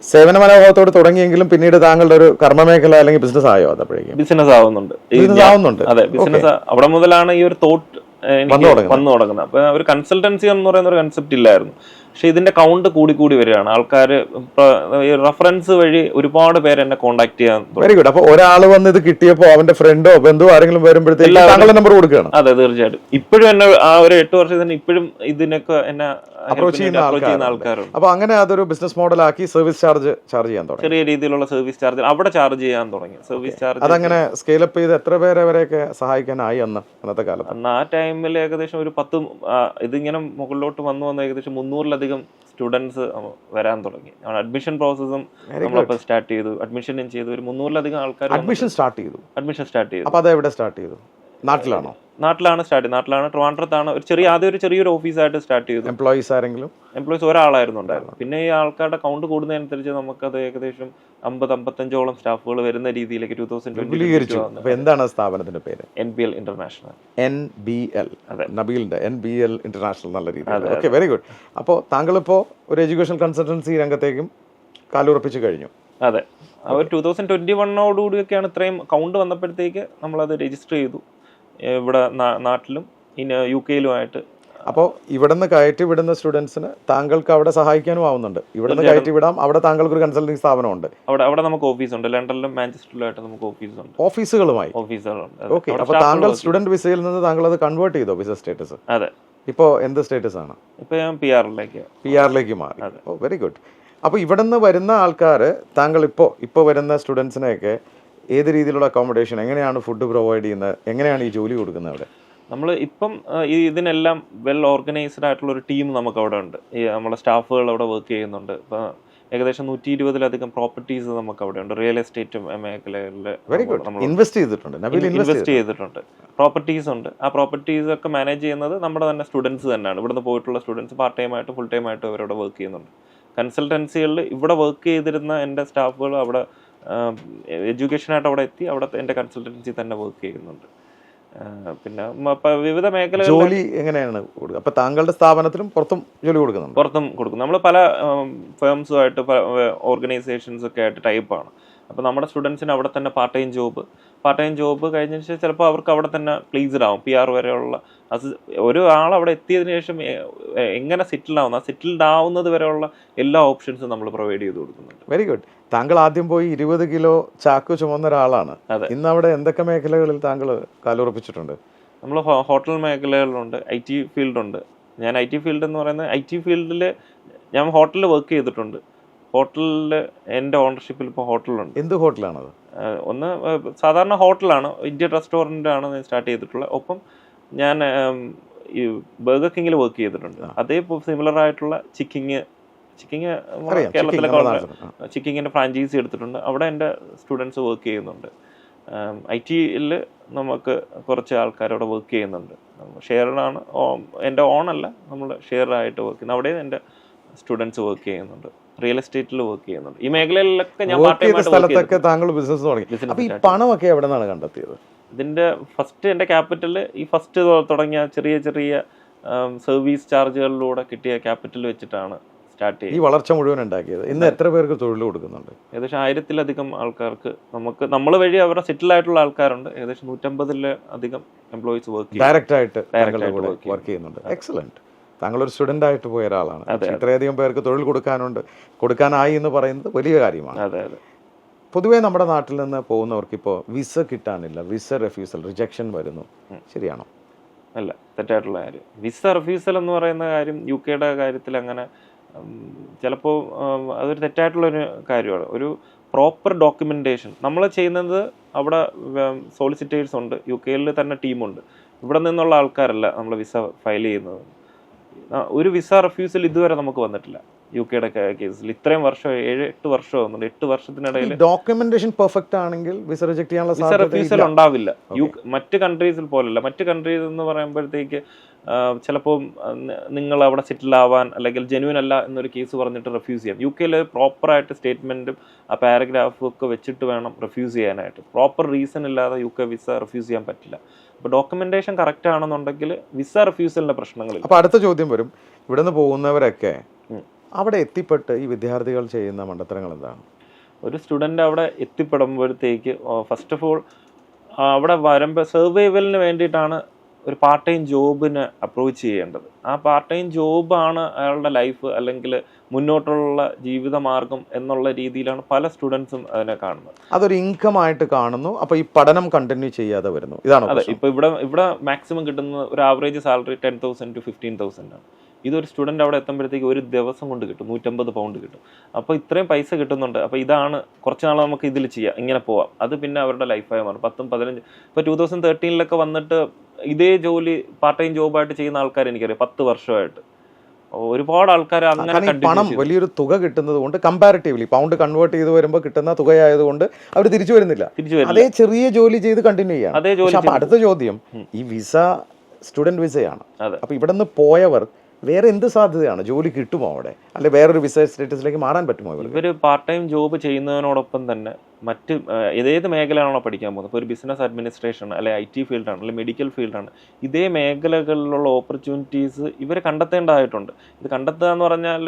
സേവന മനോഭാവത്തോട് തുടങ്ങിയെങ്കിലും പിന്നീട് താങ്കളുടെ ഒരു കർമ്മമേഖല അല്ലെങ്കിൽ ബിസിനസ് ആയോ അതപ്പോഴേക്കും? ബിസിനസ് ആവുന്നുണ്ട്. ബിസിനസ് ആവുന്നുണ്ട്. അതെ ബിസിനസ് അവിടെ മുതലാണ് ഈ ഒരു തോട്ട് എനിക്ക് വന്നു തുടങ്ങുന്നത്? അപ്പൊ ഒരു കൺസൾട്ടൻസി എന്ന് പറയുന്ന ഒരു കൺസെപ്റ്റ് ഇല്ലായിരുന്നു. പക്ഷെ ഇതിന്റെ കൗണ്ട് കൂടി കൂടി വരികയാണ്. ആൾക്കാർ റഫറൻസ് വഴി ഒരുപാട് പേര് എന്നെ കോണ്ടാക്ട് ചെയ്യാൻ വെരി ഗുഡ് അപ്പൊ ഒരാൾ വന്ന് ഇത് കിട്ടിയപ്പോ അവന്റെ ഫ്രണ്ടോ ബന്ധുവോ ആരെങ്കിലും വരുമ്പോഴത്തേക്ക് നമ്പർ കൊടുക്കുകയാണ്. അതെ തീർച്ചയായിട്ടും. ഇപ്പോഴും എന്നെ ആ ഒരു എട്ട് വർഷത്തിന് ഇപ്പോഴും ഇതിനൊക്കെ എന്നെ അപ്രോച്ച് ചെയ്യുന്ന ആൾക്കാരുണ്ട്. അപ്പൊ അങ്ങനെ അതൊരു ബിസിനസ് മോഡൽ ആക്കി സർവീസ് ചാർജ് ചാർജ് ചെയ്യാൻ തുടങ്ങി. ചെറിയ രീതിയിലുള്ള സർവീസ് ചാർജ് അവിടെ ചാർജ് ചെയ്യാൻ തുടങ്ങി. സർവീസ് ചാർജ് അതങ്ങനെ സ്കെയിലപ്പ് ചെയ്ത് എത്ര പേരെ വരെയൊക്കെ സഹായിക്കാനായി അന്ന് അന്നത്തെ കാലത്ത്? അന്ന് ആ ടൈമിൽ ഏകദേശം ഒരു പത്ത് ഇതിങ്ങനെ മുകളിലോട്ട് വന്നു വന്ന ഏകദേശം മുന്നൂറിലധികം സ്റ്റുഡൻസ് വരാൻ തുടങ്ങി. അഡ്മിഷൻ പ്രോസസ്സും നമ്മളിപ്പോൾ സ്റ്റാർട്ട് ചെയ്തു. അഡ്മിഷൻ ചെയ്തു. ഒരു മുന്നൂറിലധികം ആൾക്കാർ അഡ്മിഷൻ സ്റ്റാർട്ട് ചെയ്തു. അഡ്മിഷൻ സ്റ്റാർട്ട് ചെയ്തു. അപ്പോൾ അത് എവിടെ സ്റ്റാർട്ട് ചെയ്തു? നാട്ടിലാണോ? നാട്ടിലാണ് സ്റ്റാർട്ട് ചെയ്തത്. നാട്ടിലാണ് ട്രിവാൻഡ്രത്താണ് ഒരു ചെറിയ ആദ്യം ഒരു ചെറിയൊരു ഓഫീസായിട്ട് സ്റ്റാർട്ട് ചെയ്തു. എംപ്ലോയീസ് ആരെങ്കിലും? എംപ്ലോയീസ് ഒരാളായിരുന്നു ഉണ്ടായിരുന്നു പിന്നെ ഈ ആൾക്കാരുടെ കൗണ്ട് കൂടുന്നതനുസരിച്ച് നമുക്കത് ഏകദേശം അമ്പത് അമ്പത്തഞ്ചോളം സ്റ്റാഫുകൾ വരുന്ന രീതിയിലേക്ക് ടൂ തൗസൻഡ് ട്വന്റി എന്താണ് സ്ഥാപനത്തിന്റെ പേര്? N B L international N B L അതെ. നബീലിന്റെ എൻ ബി എൽ ഇന്റർനാഷണൽ നല്ല രീതിയിൽ. ഓക്കെ വെരി ഗുഡ് അപ്പോൾ താങ്കളിപ്പോൾ ഒരു എഡ്യൂക്കേഷൻ കൺസൾട്ടൻസി രംഗത്തേക്കും കാലുറപ്പിച്ച് കഴിഞ്ഞു. അതെ. അവർ ടൂ തൗസൻഡ് ട്വന്റി വണ്ണോടുകൂടിയൊക്കെയാണ് ഇത്രയും കൗണ്ട് വന്നപ്പോഴത്തേക്ക് നമ്മളത് രജിസ്റ്റർ ചെയ്തു. ഇവിടെ നാട്ടിലും യു കെയിലുമായിട്ട്. അപ്പോൾ ഇവിടുന്ന് കയറ്റി വിടുന്ന സ്റ്റുഡൻസിന് താങ്കൾക്ക് അവിടെ സഹായിക്കാനും ആവുന്നുണ്ട്. ഇവിടുന്ന് കയറ്റി വിടാം. അവിടെ താങ്കൾക്ക് ഒരു കൺസൾട്ടിംഗ് സ്ഥാപനമുണ്ട്. അവിടെ അവിടെ നമുക്ക് ഓഫീസുണ്ട്. ലണ്ടനിലും മാഞ്ചസ്റ്ററിലുമായിട്ട് നമുക്ക് ഓഫീസുണ്ട്. ഓഫീസുകളുമായി? ഓഫീസുകളുണ്ട്. ഓക്കെ. അപ്പോൾ താങ്കൾ കൾ സ്റ്റുഡന്റ് വിസയിൽ നിന്ന് താങ്കൾ അത് കൺവേർട്ട് ചെയ്തോ വിസ സ്റ്റേറ്റസ്? അതെ. ഇപ്പോൾ എന്ത് സ്റ്റേറ്റസ് ആണ് ഇപ്പോൾ ഞാൻ പി ആറിലേക്ക് പി ആറിലേക്ക് മാറി. ഓ വെരി ഗുഡ് അപ്പോൾ ഇവിടെ നിന്ന് വരുന്ന ആൾക്കാർ താങ്കൾ ഇപ്പോൾ ഇപ്പോൾ വരുന്ന സ്റ്റുഡൻസിനെയൊക്കെ ഏത് രീതിയിലുള്ള അക്കോമഡേഷൻ എങ്ങനെയാണ് ഫുഡ് പ്രൊവൈഡ് ചെയ്യുന്നത് എങ്ങനെയാണ് ഈ ജോലി കൊടുക്കുന്നത് അവിടെ? നമ്മൾ ഇപ്പം ഇതിനെല്ലാം വെൽ ഓർഗനൈസ്ഡ് ആയിട്ടുള്ള ഒരു ടീം നമുക്ക് അവിടെ ഉണ്ട്. ഈ നമ്മുടെ സ്റ്റാഫുകൾ അവിടെ വർക്ക് ചെയ്യുന്നുണ്ട്. ഇപ്പം ഏകദേശം നൂറ്റി ഇരുപതിലധികം പ്രോപ്പർട്ടീസ് നമുക്ക് അവിടെ ഉണ്ട്. റിയൽ എസ്റ്റേറ്റ് മേഖലകളിൽ ഇൻവെസ്റ്റ് ചെയ്തിട്ടുണ്ട്. ഇൻവെസ്റ്റ് ചെയ്തിട്ടുണ്ട്. പ്രോപ്പർട്ടീസ് ഉണ്ട്. ആ പ്രോപ്പർട്ടീസ് ഒക്കെ മാനേജ് ചെയ്യുന്നത് നമ്മുടെ തന്നെ സ്റ്റുഡൻസ് തന്നെയാണ്. ഇവിടുന്ന് പോയിട്ടുള്ള സ്റ്റുഡൻസ് പാർട്ട് ടൈം ആയിട്ട് ഫുൾ ടൈം ആയിട്ട് അവരവിടെ വർക്ക് ചെയ്യുന്നുണ്ട്. കൺസൾട്ടൻസികളിൽ ഇവിടെ വർക്ക് ചെയ്തിരുന്ന എന്റെ സ്റ്റാഫുകൾ അവിടെ എഡ്യൂക്കേഷനായിട്ട് അവിടെ എത്തി അവിടെ എന്റെ കൺസൾട്ടൻസി തന്നെ വർക്ക് ചെയ്യുന്നുണ്ട്. പിന്നെ വിവിധ മേഖല ജോലി എങ്ങനെയാണ് അപ്പൊ താങ്കളുടെ സ്ഥാപനത്തിലും പുറത്തും ജോലി കൊടുക്കുന്നുണ്ട്? പുറത്തും കൊടുക്കും നമ്മൾ പല ഫേംസുമായിട്ട് ഓർഗനൈസേഷൻസ് ഒക്കെ ആയിട്ട് ടൈപ്പാണ് അപ്പോൾ നമ്മുടെ സ്റ്റുഡൻസിന് അവിടെ തന്നെ part time job part time job കഴിഞ്ഞതിന് ശേഷം ചിലപ്പോൾ അവർക്ക് അവിടെ തന്നെ പ്ലീസ്ഡ് ആവും. പി ആർ വരെയുള്ള അത് ഒരു ആൾ അവിടെ എത്തിയതിന് ശേഷം എങ്ങനെ സെറ്റിൽഡ് ആവുന്ന? ആ സെറ്റിൽഡ് ആവുന്നത് വരെയുള്ള എല്ലാ ഓപ്ഷൻസും നമ്മൾ പ്രൊവൈഡ് ചെയ്ത് കൊടുക്കുന്നുണ്ട്. വെരി ഗുഡ് താങ്കൾ ആദ്യം പോയി ഇരുപത് കിലോ ചാക്കു ചുമന്ന ഒരാളാണ്. അതെ. ഇന്ന് അവിടെ എന്തൊക്കെ മേഖലകളിൽ താങ്കൾ കാലുറപ്പിച്ചിട്ടുണ്ട്? നമ്മൾ ഹോട്ടൽ മേഖലകളിലുണ്ട് ഐ ടി ഫീൽഡുണ്ട് ഞാൻ ഐ ടി ഫീൽഡ് എന്ന് പറയുന്നത് ഐ ടി ഫീൽഡിൽ ഞാൻ ഹോട്ടലിൽ വർക്ക് ചെയ്തിട്ടുണ്ട്. ഹോട്ടലിൽ എന്റെ ഓണർഷിപ്പിൽ ഇപ്പോൾ ഹോട്ടലുണ്ട്. എന്ത് ഹോട്ടലാണത്? ഒന്ന് സാധാരണ ഹോട്ടലാണ്. ഇന്ത്യൻ റെസ്റ്റോറന്റ് ആണ് ഞാൻ സ്റ്റാർട്ട് ചെയ്തിട്ടുള്ളത് ഒപ്പം ഞാൻ ഈ ബർഗർ കിങ്ങിൽ വർക്ക് ചെയ്തിട്ടുണ്ട്. അതേ സിമിലർ ആയിട്ടുള്ള ചിക്കിങ് ചിക്കിങ് കേരളത്തിലൊക്കെ. ചിക്കിങ്ങിന്റെ ഫ്രാഞ്ചൈസി എടുത്തിട്ടുണ്ട്. അവിടെ എന്റെ സ്റ്റുഡൻസ് വർക്ക് ചെയ്യുന്നുണ്ട്. ഐ ടിയിൽ നമുക്ക് കുറച്ച് ആൾക്കാർ അവിടെ വർക്ക് ചെയ്യുന്നുണ്ട്. ഷെയറാണ് എന്റെ ഓണല്ല നമ്മൾ ഷെയറായിട്ട് വർക്ക് ചെയ്യുന്നത് അവിടെ എന്റെ സ്റ്റുഡൻസ് വർക്ക് ചെയ്യുന്നുണ്ട്. റിയൽ എസ്റ്റേറ്റിൽ വർക്ക് ചെയ്യുന്നുണ്ട്. ഈ മേഖലയിലൊക്കെ ഞാൻ വർക്ക് ചെയ്ത സ്ഥലത്തൊക്കെ. താങ്കൾ ബിസിനസ് തുടങ്ങി. അപ്പൊ ഈ പണമൊക്കെ എവിടെ നിന്നാണ് കണ്ടെത്തിയത്? ഇതിന്റെ ഫസ്റ്റ് എന്റെ ക്യാപിറ്റൽ ഈ ഫസ്റ്റ് തുടങ്ങിയ ചെറിയ ചെറിയ സർവീസ് ചാർജുകളിലൂടെ കിട്ടിയ ക്യാപിറ്റൽ വെച്ചിട്ടാണ് സ്റ്റാർട്ട് ഈ ചെയ്യുന്നത് വളർച്ച മുഴുവൻ ഉണ്ടാക്കിയത്. ഇന്ന് എത്ര പേർക്ക് തൊഴിൽ കൊടുക്കുന്നുണ്ട്? ഏകദേശം ആയിരത്തിലധികം ആൾക്കാർക്ക് നമുക്ക് നമ്മൾ വഴി അവരുടെ സെറ്റിൽ ആയിട്ടുള്ള ആൾക്കാരുണ്ട്. ഏകദേശം നൂറ്റമ്പതിലധികം എംപ്ലോയീസ് വർക്ക് ചെയ്യുന്നുണ്ട്. ഡയറക്റ്റ് ആയിട്ട് ഡയറക്റ്റ് ആയിട്ട്. വർക്ക് ചെയ്യുന്നുണ്ട്. എക്സലന്റ് താങ്കൾ ഒരു സ്റ്റുഡന്റ് ആയിട്ട് പോയ ഒരാളാണ്. ഇത്രയധികം പേർക്ക് തൊഴിൽ കൊടുക്കാനുണ്ട്. കൊടുക്കാനായി എന്ന് പറയുന്നത് വലിയ കാര്യമാണ്. പൊതുവേ നമ്മുടെ നാട്ടിൽ നിന്ന് പോകുന്നവർക്ക് ഇപ്പോൾ വിസ കിട്ടാനില്ല. വിസ റെഫ്യൂസൽ റിജക്ഷൻ വരുന്നു. ശരിയാണോ? അല്ല തെറ്റായിട്ടുള്ള കാര്യം. വിസ റിഫ്യൂസൽ എന്ന് പറയുന്ന കാര്യം യു കെയുടെ കാര്യത്തിൽ അങ്ങനെ ചിലപ്പോൾ അതൊരു തെറ്റായിട്ടുള്ളൊരു കാര്യമാണ്. ഒരു പ്രോപ്പർ ഡോക്യുമെന്റേഷൻ നമ്മൾ ചെയ്യുന്നത് അവിടെ സോളിസിറ്റേഴ്സ് ഉണ്ട്. യു കെയിൽ തന്നെ ടീമുണ്ട് ഇവിടെ നിന്നുള്ള ആൾക്കാരല്ല നമ്മൾ വിസ ഫയൽ ചെയ്യുന്നത്. ഒരു വിസ റിഫ്യൂസൽ ഇതുവരെ നമുക്ക് വന്നിട്ടില്ല. യു കെയുടെ കേസിൽ ഇത്രയും വർഷം ഏഴ് എട്ട് വർഷം എട്ട് വർഷത്തിനിടയിൽ ഡോക്യുമെന്റേഷൻ പെർഫെക്റ്റ് ആണെങ്കിൽ വിസ റിജക്ട് ചെയ്യാനുള്ള വിസ റിഫ്യൂസൽ ഉണ്ടാവില്ല. യു മറ്റ് കൺട്രീസിൽ പോലല്ല. മറ്റ് കൺട്രീസ് എന്ന് പറയുമ്പോഴത്തേക്ക് ചിലപ്പോൾ നിങ്ങൾ അവിടെ സെറ്റിൽ ആവാൻ അല്ലെങ്കിൽ ജെന്യൂൻ അല്ല എന്നൊരു കേസ് പറഞ്ഞിട്ട് റിഫ്യൂസ് ചെയ്യാം. യു കെയിൽ പ്രോപ്പറായിട്ട് സ്റ്റേറ്റ്മെന്റും ആ പാരഗ്രാഫും ഒക്കെ വെച്ചിട്ട് വേണം റിഫ്യൂസ് ചെയ്യാനായിട്ട്. പ്രോപ്പർ റീസൺ ഇല്ലാതെ യു കെ വിസ റിഫ്യൂസ് ചെയ്യാൻ പറ്റില്ല. അപ്പോൾ ഡോക്യുമെന്റേഷൻ കറക്റ്റ് ആണെന്നുണ്ടെങ്കിൽ വിസ റിഫ്യൂസലിന്റെ പ്രശ്നങ്ങളില്ല. അപ്പൊ അടുത്ത ചോദ്യം വരും. ഇവിടുന്ന് പോകുന്നവരൊക്കെ അവിടെ എത്തിപ്പെട്ട് ഈ വിദ്യാർത്ഥികൾ ചെയ്യുന്ന മണ്ടത്തരങ്ങൾ എന്താണ്? ഒരു സ്റ്റുഡന്റ് അവിടെ എത്തിപ്പെടുമ്പോഴത്തേക്ക് ഫസ്റ്റ് ഓഫ് ഓൾ അവിടെ വരുമ്പോൾ സർവൈവലിന് വേണ്ടിയിട്ടാണ് ഒരു പാർട്ട് ടൈം ജോബിന് അപ്രോച്ച് ചെയ്യേണ്ടത്. ആ പാർട്ട് ടൈം ജോബാണ് അയാളുടെ ലൈഫ് അല്ലെങ്കിൽ മുന്നോട്ടുള്ള ജീവിതമാർഗം എന്നുള്ള രീതിയിലാണ് പല സ്റ്റുഡൻസും അതിനെ കാണുന്നത്. അതൊരു ഇൻകം ആയിട്ട് കാണുന്നു. അപ്പൊ ഈ പഠനം കണ്ടിന്യൂ ചെയ്യാതെ വരുന്നു. ഇതാണ് അതെ? ഇപ്പൊ ഇവിടെ ഇവിടെ മാക്സിമം കിട്ടുന്ന ഒരു average salary ten thousand to fifteen thousand ആണ്. ഇതൊരു സ്റ്റുഡന്റ് അവിടെ എത്തുമ്പോഴത്തേക്ക് ഒരു ദിവസം കൊണ്ട് കിട്ടും. നൂറ്റമ്പത് പൗണ്ട് കിട്ടും. അപ്പോൾ ഇത്രയും പൈസ കിട്ടുന്നുണ്ട്. അപ്പോൾ ഇതാണ് കുറച്ച് നാൾ നമുക്ക് ഇതിൽ ചെയ്യാം. ഇങ്ങനെ പോവാം. അത് പിന്നെ അവരുടെ ലൈഫായി മാറും. പത്തും പതിനഞ്ച്. ഇപ്പോൾ ടൂ തൗസൻഡ് തേർട്ടീനിലൊക്കെ വന്നിട്ട് ഇതേ ജോലി പാർട്ട് ടൈം ജോബായിട്ട് ചെയ്യുന്ന ആൾക്കാർ എനിക്കറിയാം പത്ത് വർഷമായിട്ട്. ഒരുപാട് ആൾക്കാർ അങ്ങനെ പണം വലിയൊരു തുക കിട്ടുന്നത് കൊണ്ട് കമ്പാരിറ്റീവ്ലി പൗണ്ട് കൺവേർട്ട് ചെയ്ത് വരുമ്പോൾ കിട്ടുന്ന തുകയായതുകൊണ്ട് അവർ തിരിച്ചു വരുന്നില്ല. അതേ ചെറിയ ജോലി ചെയ്ത് കണ്ടിന്യൂ ചെയ്യാം അതേ ജോലി അടുത്ത ചോദ്യം ഈ വിസ സ്റ്റുഡന്റ് വിസയാണ്. അപ്പൊ ഇവിടെ നിന്ന് പോയവർ വേറെ എന്ത് സാധ്യതയാണ്? ജോലി കിട്ടുമോ അവിടെ? അല്ലെ വേറൊരു വിസ സ്റ്റേറ്റസിലേക്ക് മാറാൻ പറ്റുമോ ഇവർ പാർട്ട് ടൈം ജോബ് ചെയ്യുന്നതിനോടൊപ്പം തന്നെ മറ്റ് ഏത് മേഖലയാണോ പഠിക്കാൻ പോകുന്നത്? ഇപ്പോൾ ഒരു ബിസിനസ് അഡ്മിനിസ്ട്രേഷൻ അല്ലെ ഐ ടി ഫീൽഡാണ് അല്ലെങ്കിൽ മെഡിക്കൽ ഫീൽഡാണ് ഇതേ മേഖലകളിലുള്ള ഓപ്പർച്യൂണിറ്റീസ് ഇവർ കണ്ടെത്തേണ്ടതായിട്ടുണ്ട്. ഇത് കണ്ടെത്തുക എന്ന് പറഞ്ഞാൽ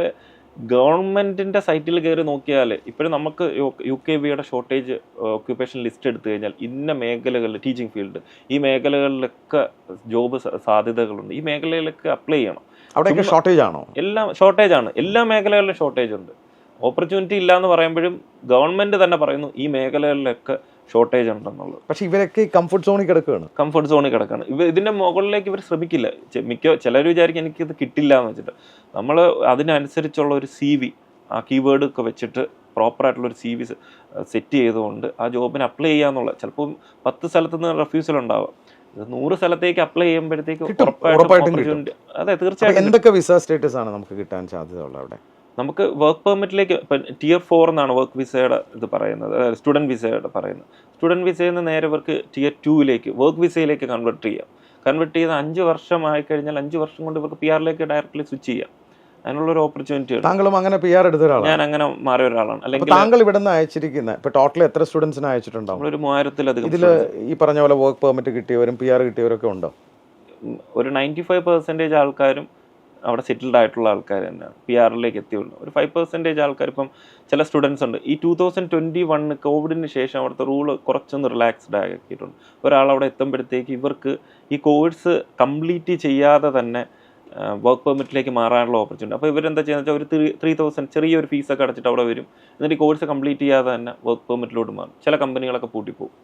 ഗവൺമെന്റിന്റെ സൈറ്റിൽ കയറി നോക്കിയാൽ ഇപ്പോഴും നമുക്ക് യു കെ വിയുടെ ഷോർട്ടേജ് ഓക്യുപ്പേഷൻ ലിസ്റ്റ് എടുത്തു കഴിഞ്ഞാൽ ഇന്ന മേഖലകളിൽ ടീച്ചിങ് ഫീൽഡ് ഈ മേഖലകളിലൊക്കെ ജോബ് സാധ്യതകളുണ്ട്. ഈ മേഖലയിലൊക്കെ അപ്ലൈ ചെയ്യണം. അവിടെയൊക്കെ ഷോർട്ടേജ് ആണോ? എല്ലാം ഷോർട്ടേജ് ആണ്. എല്ലാ മേഖലകളിലും ഷോർട്ടേജ് ഉണ്ട്. ഓപ്പർച്യൂണിറ്റി ഇല്ല എന്ന് പറയുമ്പോഴും ഗവൺമെന്റ് തന്നെ പറയുന്നു ഈ മേഖലകളിലൊക്കെ ഷോർട്ടേജ് ഉണ്ടെന്നുള്ളത്. പക്ഷേ ഇവരൊക്കെ കംഫർട്ട് സോണിൽ കിടക്കുകയാണ്. കംഫർട്ട് സോണിൽ കിടക്കുകയാണ്. ഇവ ഇതിന്റെ മുകളിലേക്ക് ഇവർ ശ്രമിക്കില്ല. മിക്ക ചിലർ വിചാരിക്കും എനിക്കിത് കിട്ടില്ല എന്ന് വെച്ചിട്ട്. നമ്മൾ അതിനനുസരിച്ചുള്ള ഒരു സി വി ആ കീവേഡ് ഒക്കെ വെച്ചിട്ട് പ്രോപ്പർ ആയിട്ടുള്ള ഒരു സി വി സെറ്റ് ചെയ്തുകൊണ്ട് ആ ജോബിന് അപ്ലൈ ചെയ്യാന്നുള്ള ചിലപ്പോൾ പത്ത് സ്ഥലത്ത് നിന്ന് റിഫ്യൂസൽ ഉണ്ടാവാം. നൂറ് സ്ഥലത്തേക്ക് അപ്ലൈ ചെയ്യുമ്പോഴത്തേക്ക് അതെ തീർച്ചയായും തീർച്ചയായിട്ടും എന്തൊക്കെ വിസ സ്റ്റേറ്റസ് ആണ് നമുക്ക് കിട്ടാൻ സാധ്യത ഉള്ളത് അവിടെ? നമുക്ക് വർക്ക് പെർമിറ്റിലേക്ക് ഇപ്പം ടിയർ ഫോർ എന്നാണ് വർക്ക് വിസയുടെ ഇത് പറയുന്നത്. സ്റ്റുഡന്റ് വിസയുടെ പറയുന്നത്. സ്റ്റുഡന്റ് വിസയിൽ നിന്ന് നേരെ ഇവർക്ക് ടിയർ ടൂവിലേക്ക് വർക്ക് വിസയിലേക്ക് കൺവെർട്ട് ചെയ്യാം. കൺവെർട്ട് ചെയ്ത് അഞ്ച് വർഷമായി ആയി കഴിഞ്ഞാൽ അഞ്ച് വർഷം കൊണ്ട് ഇവർക്ക് പി ആറിലേക്ക് ഡയറക്റ്റ്ലി സ്വിച്ച് ചെയ്യാം. അതിനുള്ള ഒരു ഓപ്പർച്യൂണിറ്റി താങ്കളും അങ്ങനെ പി ആർ എടുത്ത ഒരാളാണ്. ഞാൻ അങ്ങനെ മാറിയ ഒരാളാണ്. അല്ലെങ്കിൽ താങ്കൾ ഇവിടെ നിന്ന് അയച്ചിരിക്കുന്ന ഇപ്പൊ ടോട്ടൽ എത്ര സ്റ്റുഡൻസിന് അയച്ചിട്ടുണ്ടാവും? ഒരു മൂവായിരത്തിലധികം ഇതിൽ ഈ പറഞ്ഞ പോലെ വർക്ക് പെർമിറ്റ് കിട്ടിയവരും പി ആർ കിട്ടിയവരൊക്കെ ഉണ്ടോ? ഒരു നയന്റി ഫൈവ് പെർസെന്റേജ് ആൾക്കാരും അവിടെ സെറ്റിൽഡ് ആയിട്ടുള്ള ആൾക്കാർ തന്നെയാണ്. പി ആറിലേക്ക് എത്തിയുള്ളൂ. ഒരു ഫൈവ് പെർസെന്റേജ് ആൾക്കാർ ഇപ്പം ചില സ്റ്റുഡൻസ് ഉണ്ട്. ഈ ടൂ തൗസൻഡ് ട്വന്റി വണ്ണ് കോവിഡിന് ശേഷം അവിടുത്തെ റൂൾ കുറച്ചൊന്ന് റിലാക്സ്ഡ് ആക്കിയിട്ടുണ്ട്. ഒരാൾ അവിടെ എത്തുമ്പോഴത്തേക്ക് ഇവർക്ക് ഈ കോഴ്സ് കംപ്ലീറ്റ് ചെയ്യാതെ തന്നെ വർക്ക് പെർമിറ്റിലേക്ക് മാറാനുള്ള ഓപ്പർച്യൂണിറ്റി അപ്പോൾ ഇവരെന്താ ചെയ്യുന്നത് വെച്ചാൽ ഒരു ത്രീ ത്രീ തൗസൻഡ് ചെറിയൊരു ഫീസൊക്കെ അടച്ചിട്ട് അവിടെ വരും. എന്നിട്ട് ഈ കോഴ്സ് കംപ്ലീറ്റ് ചെയ്യാതെ തന്നെ വർക്ക് പെർമിറ്റിലോട്ട് മാറും. ചില കമ്പനികളൊക്കെ പൂട്ടിപ്പോകും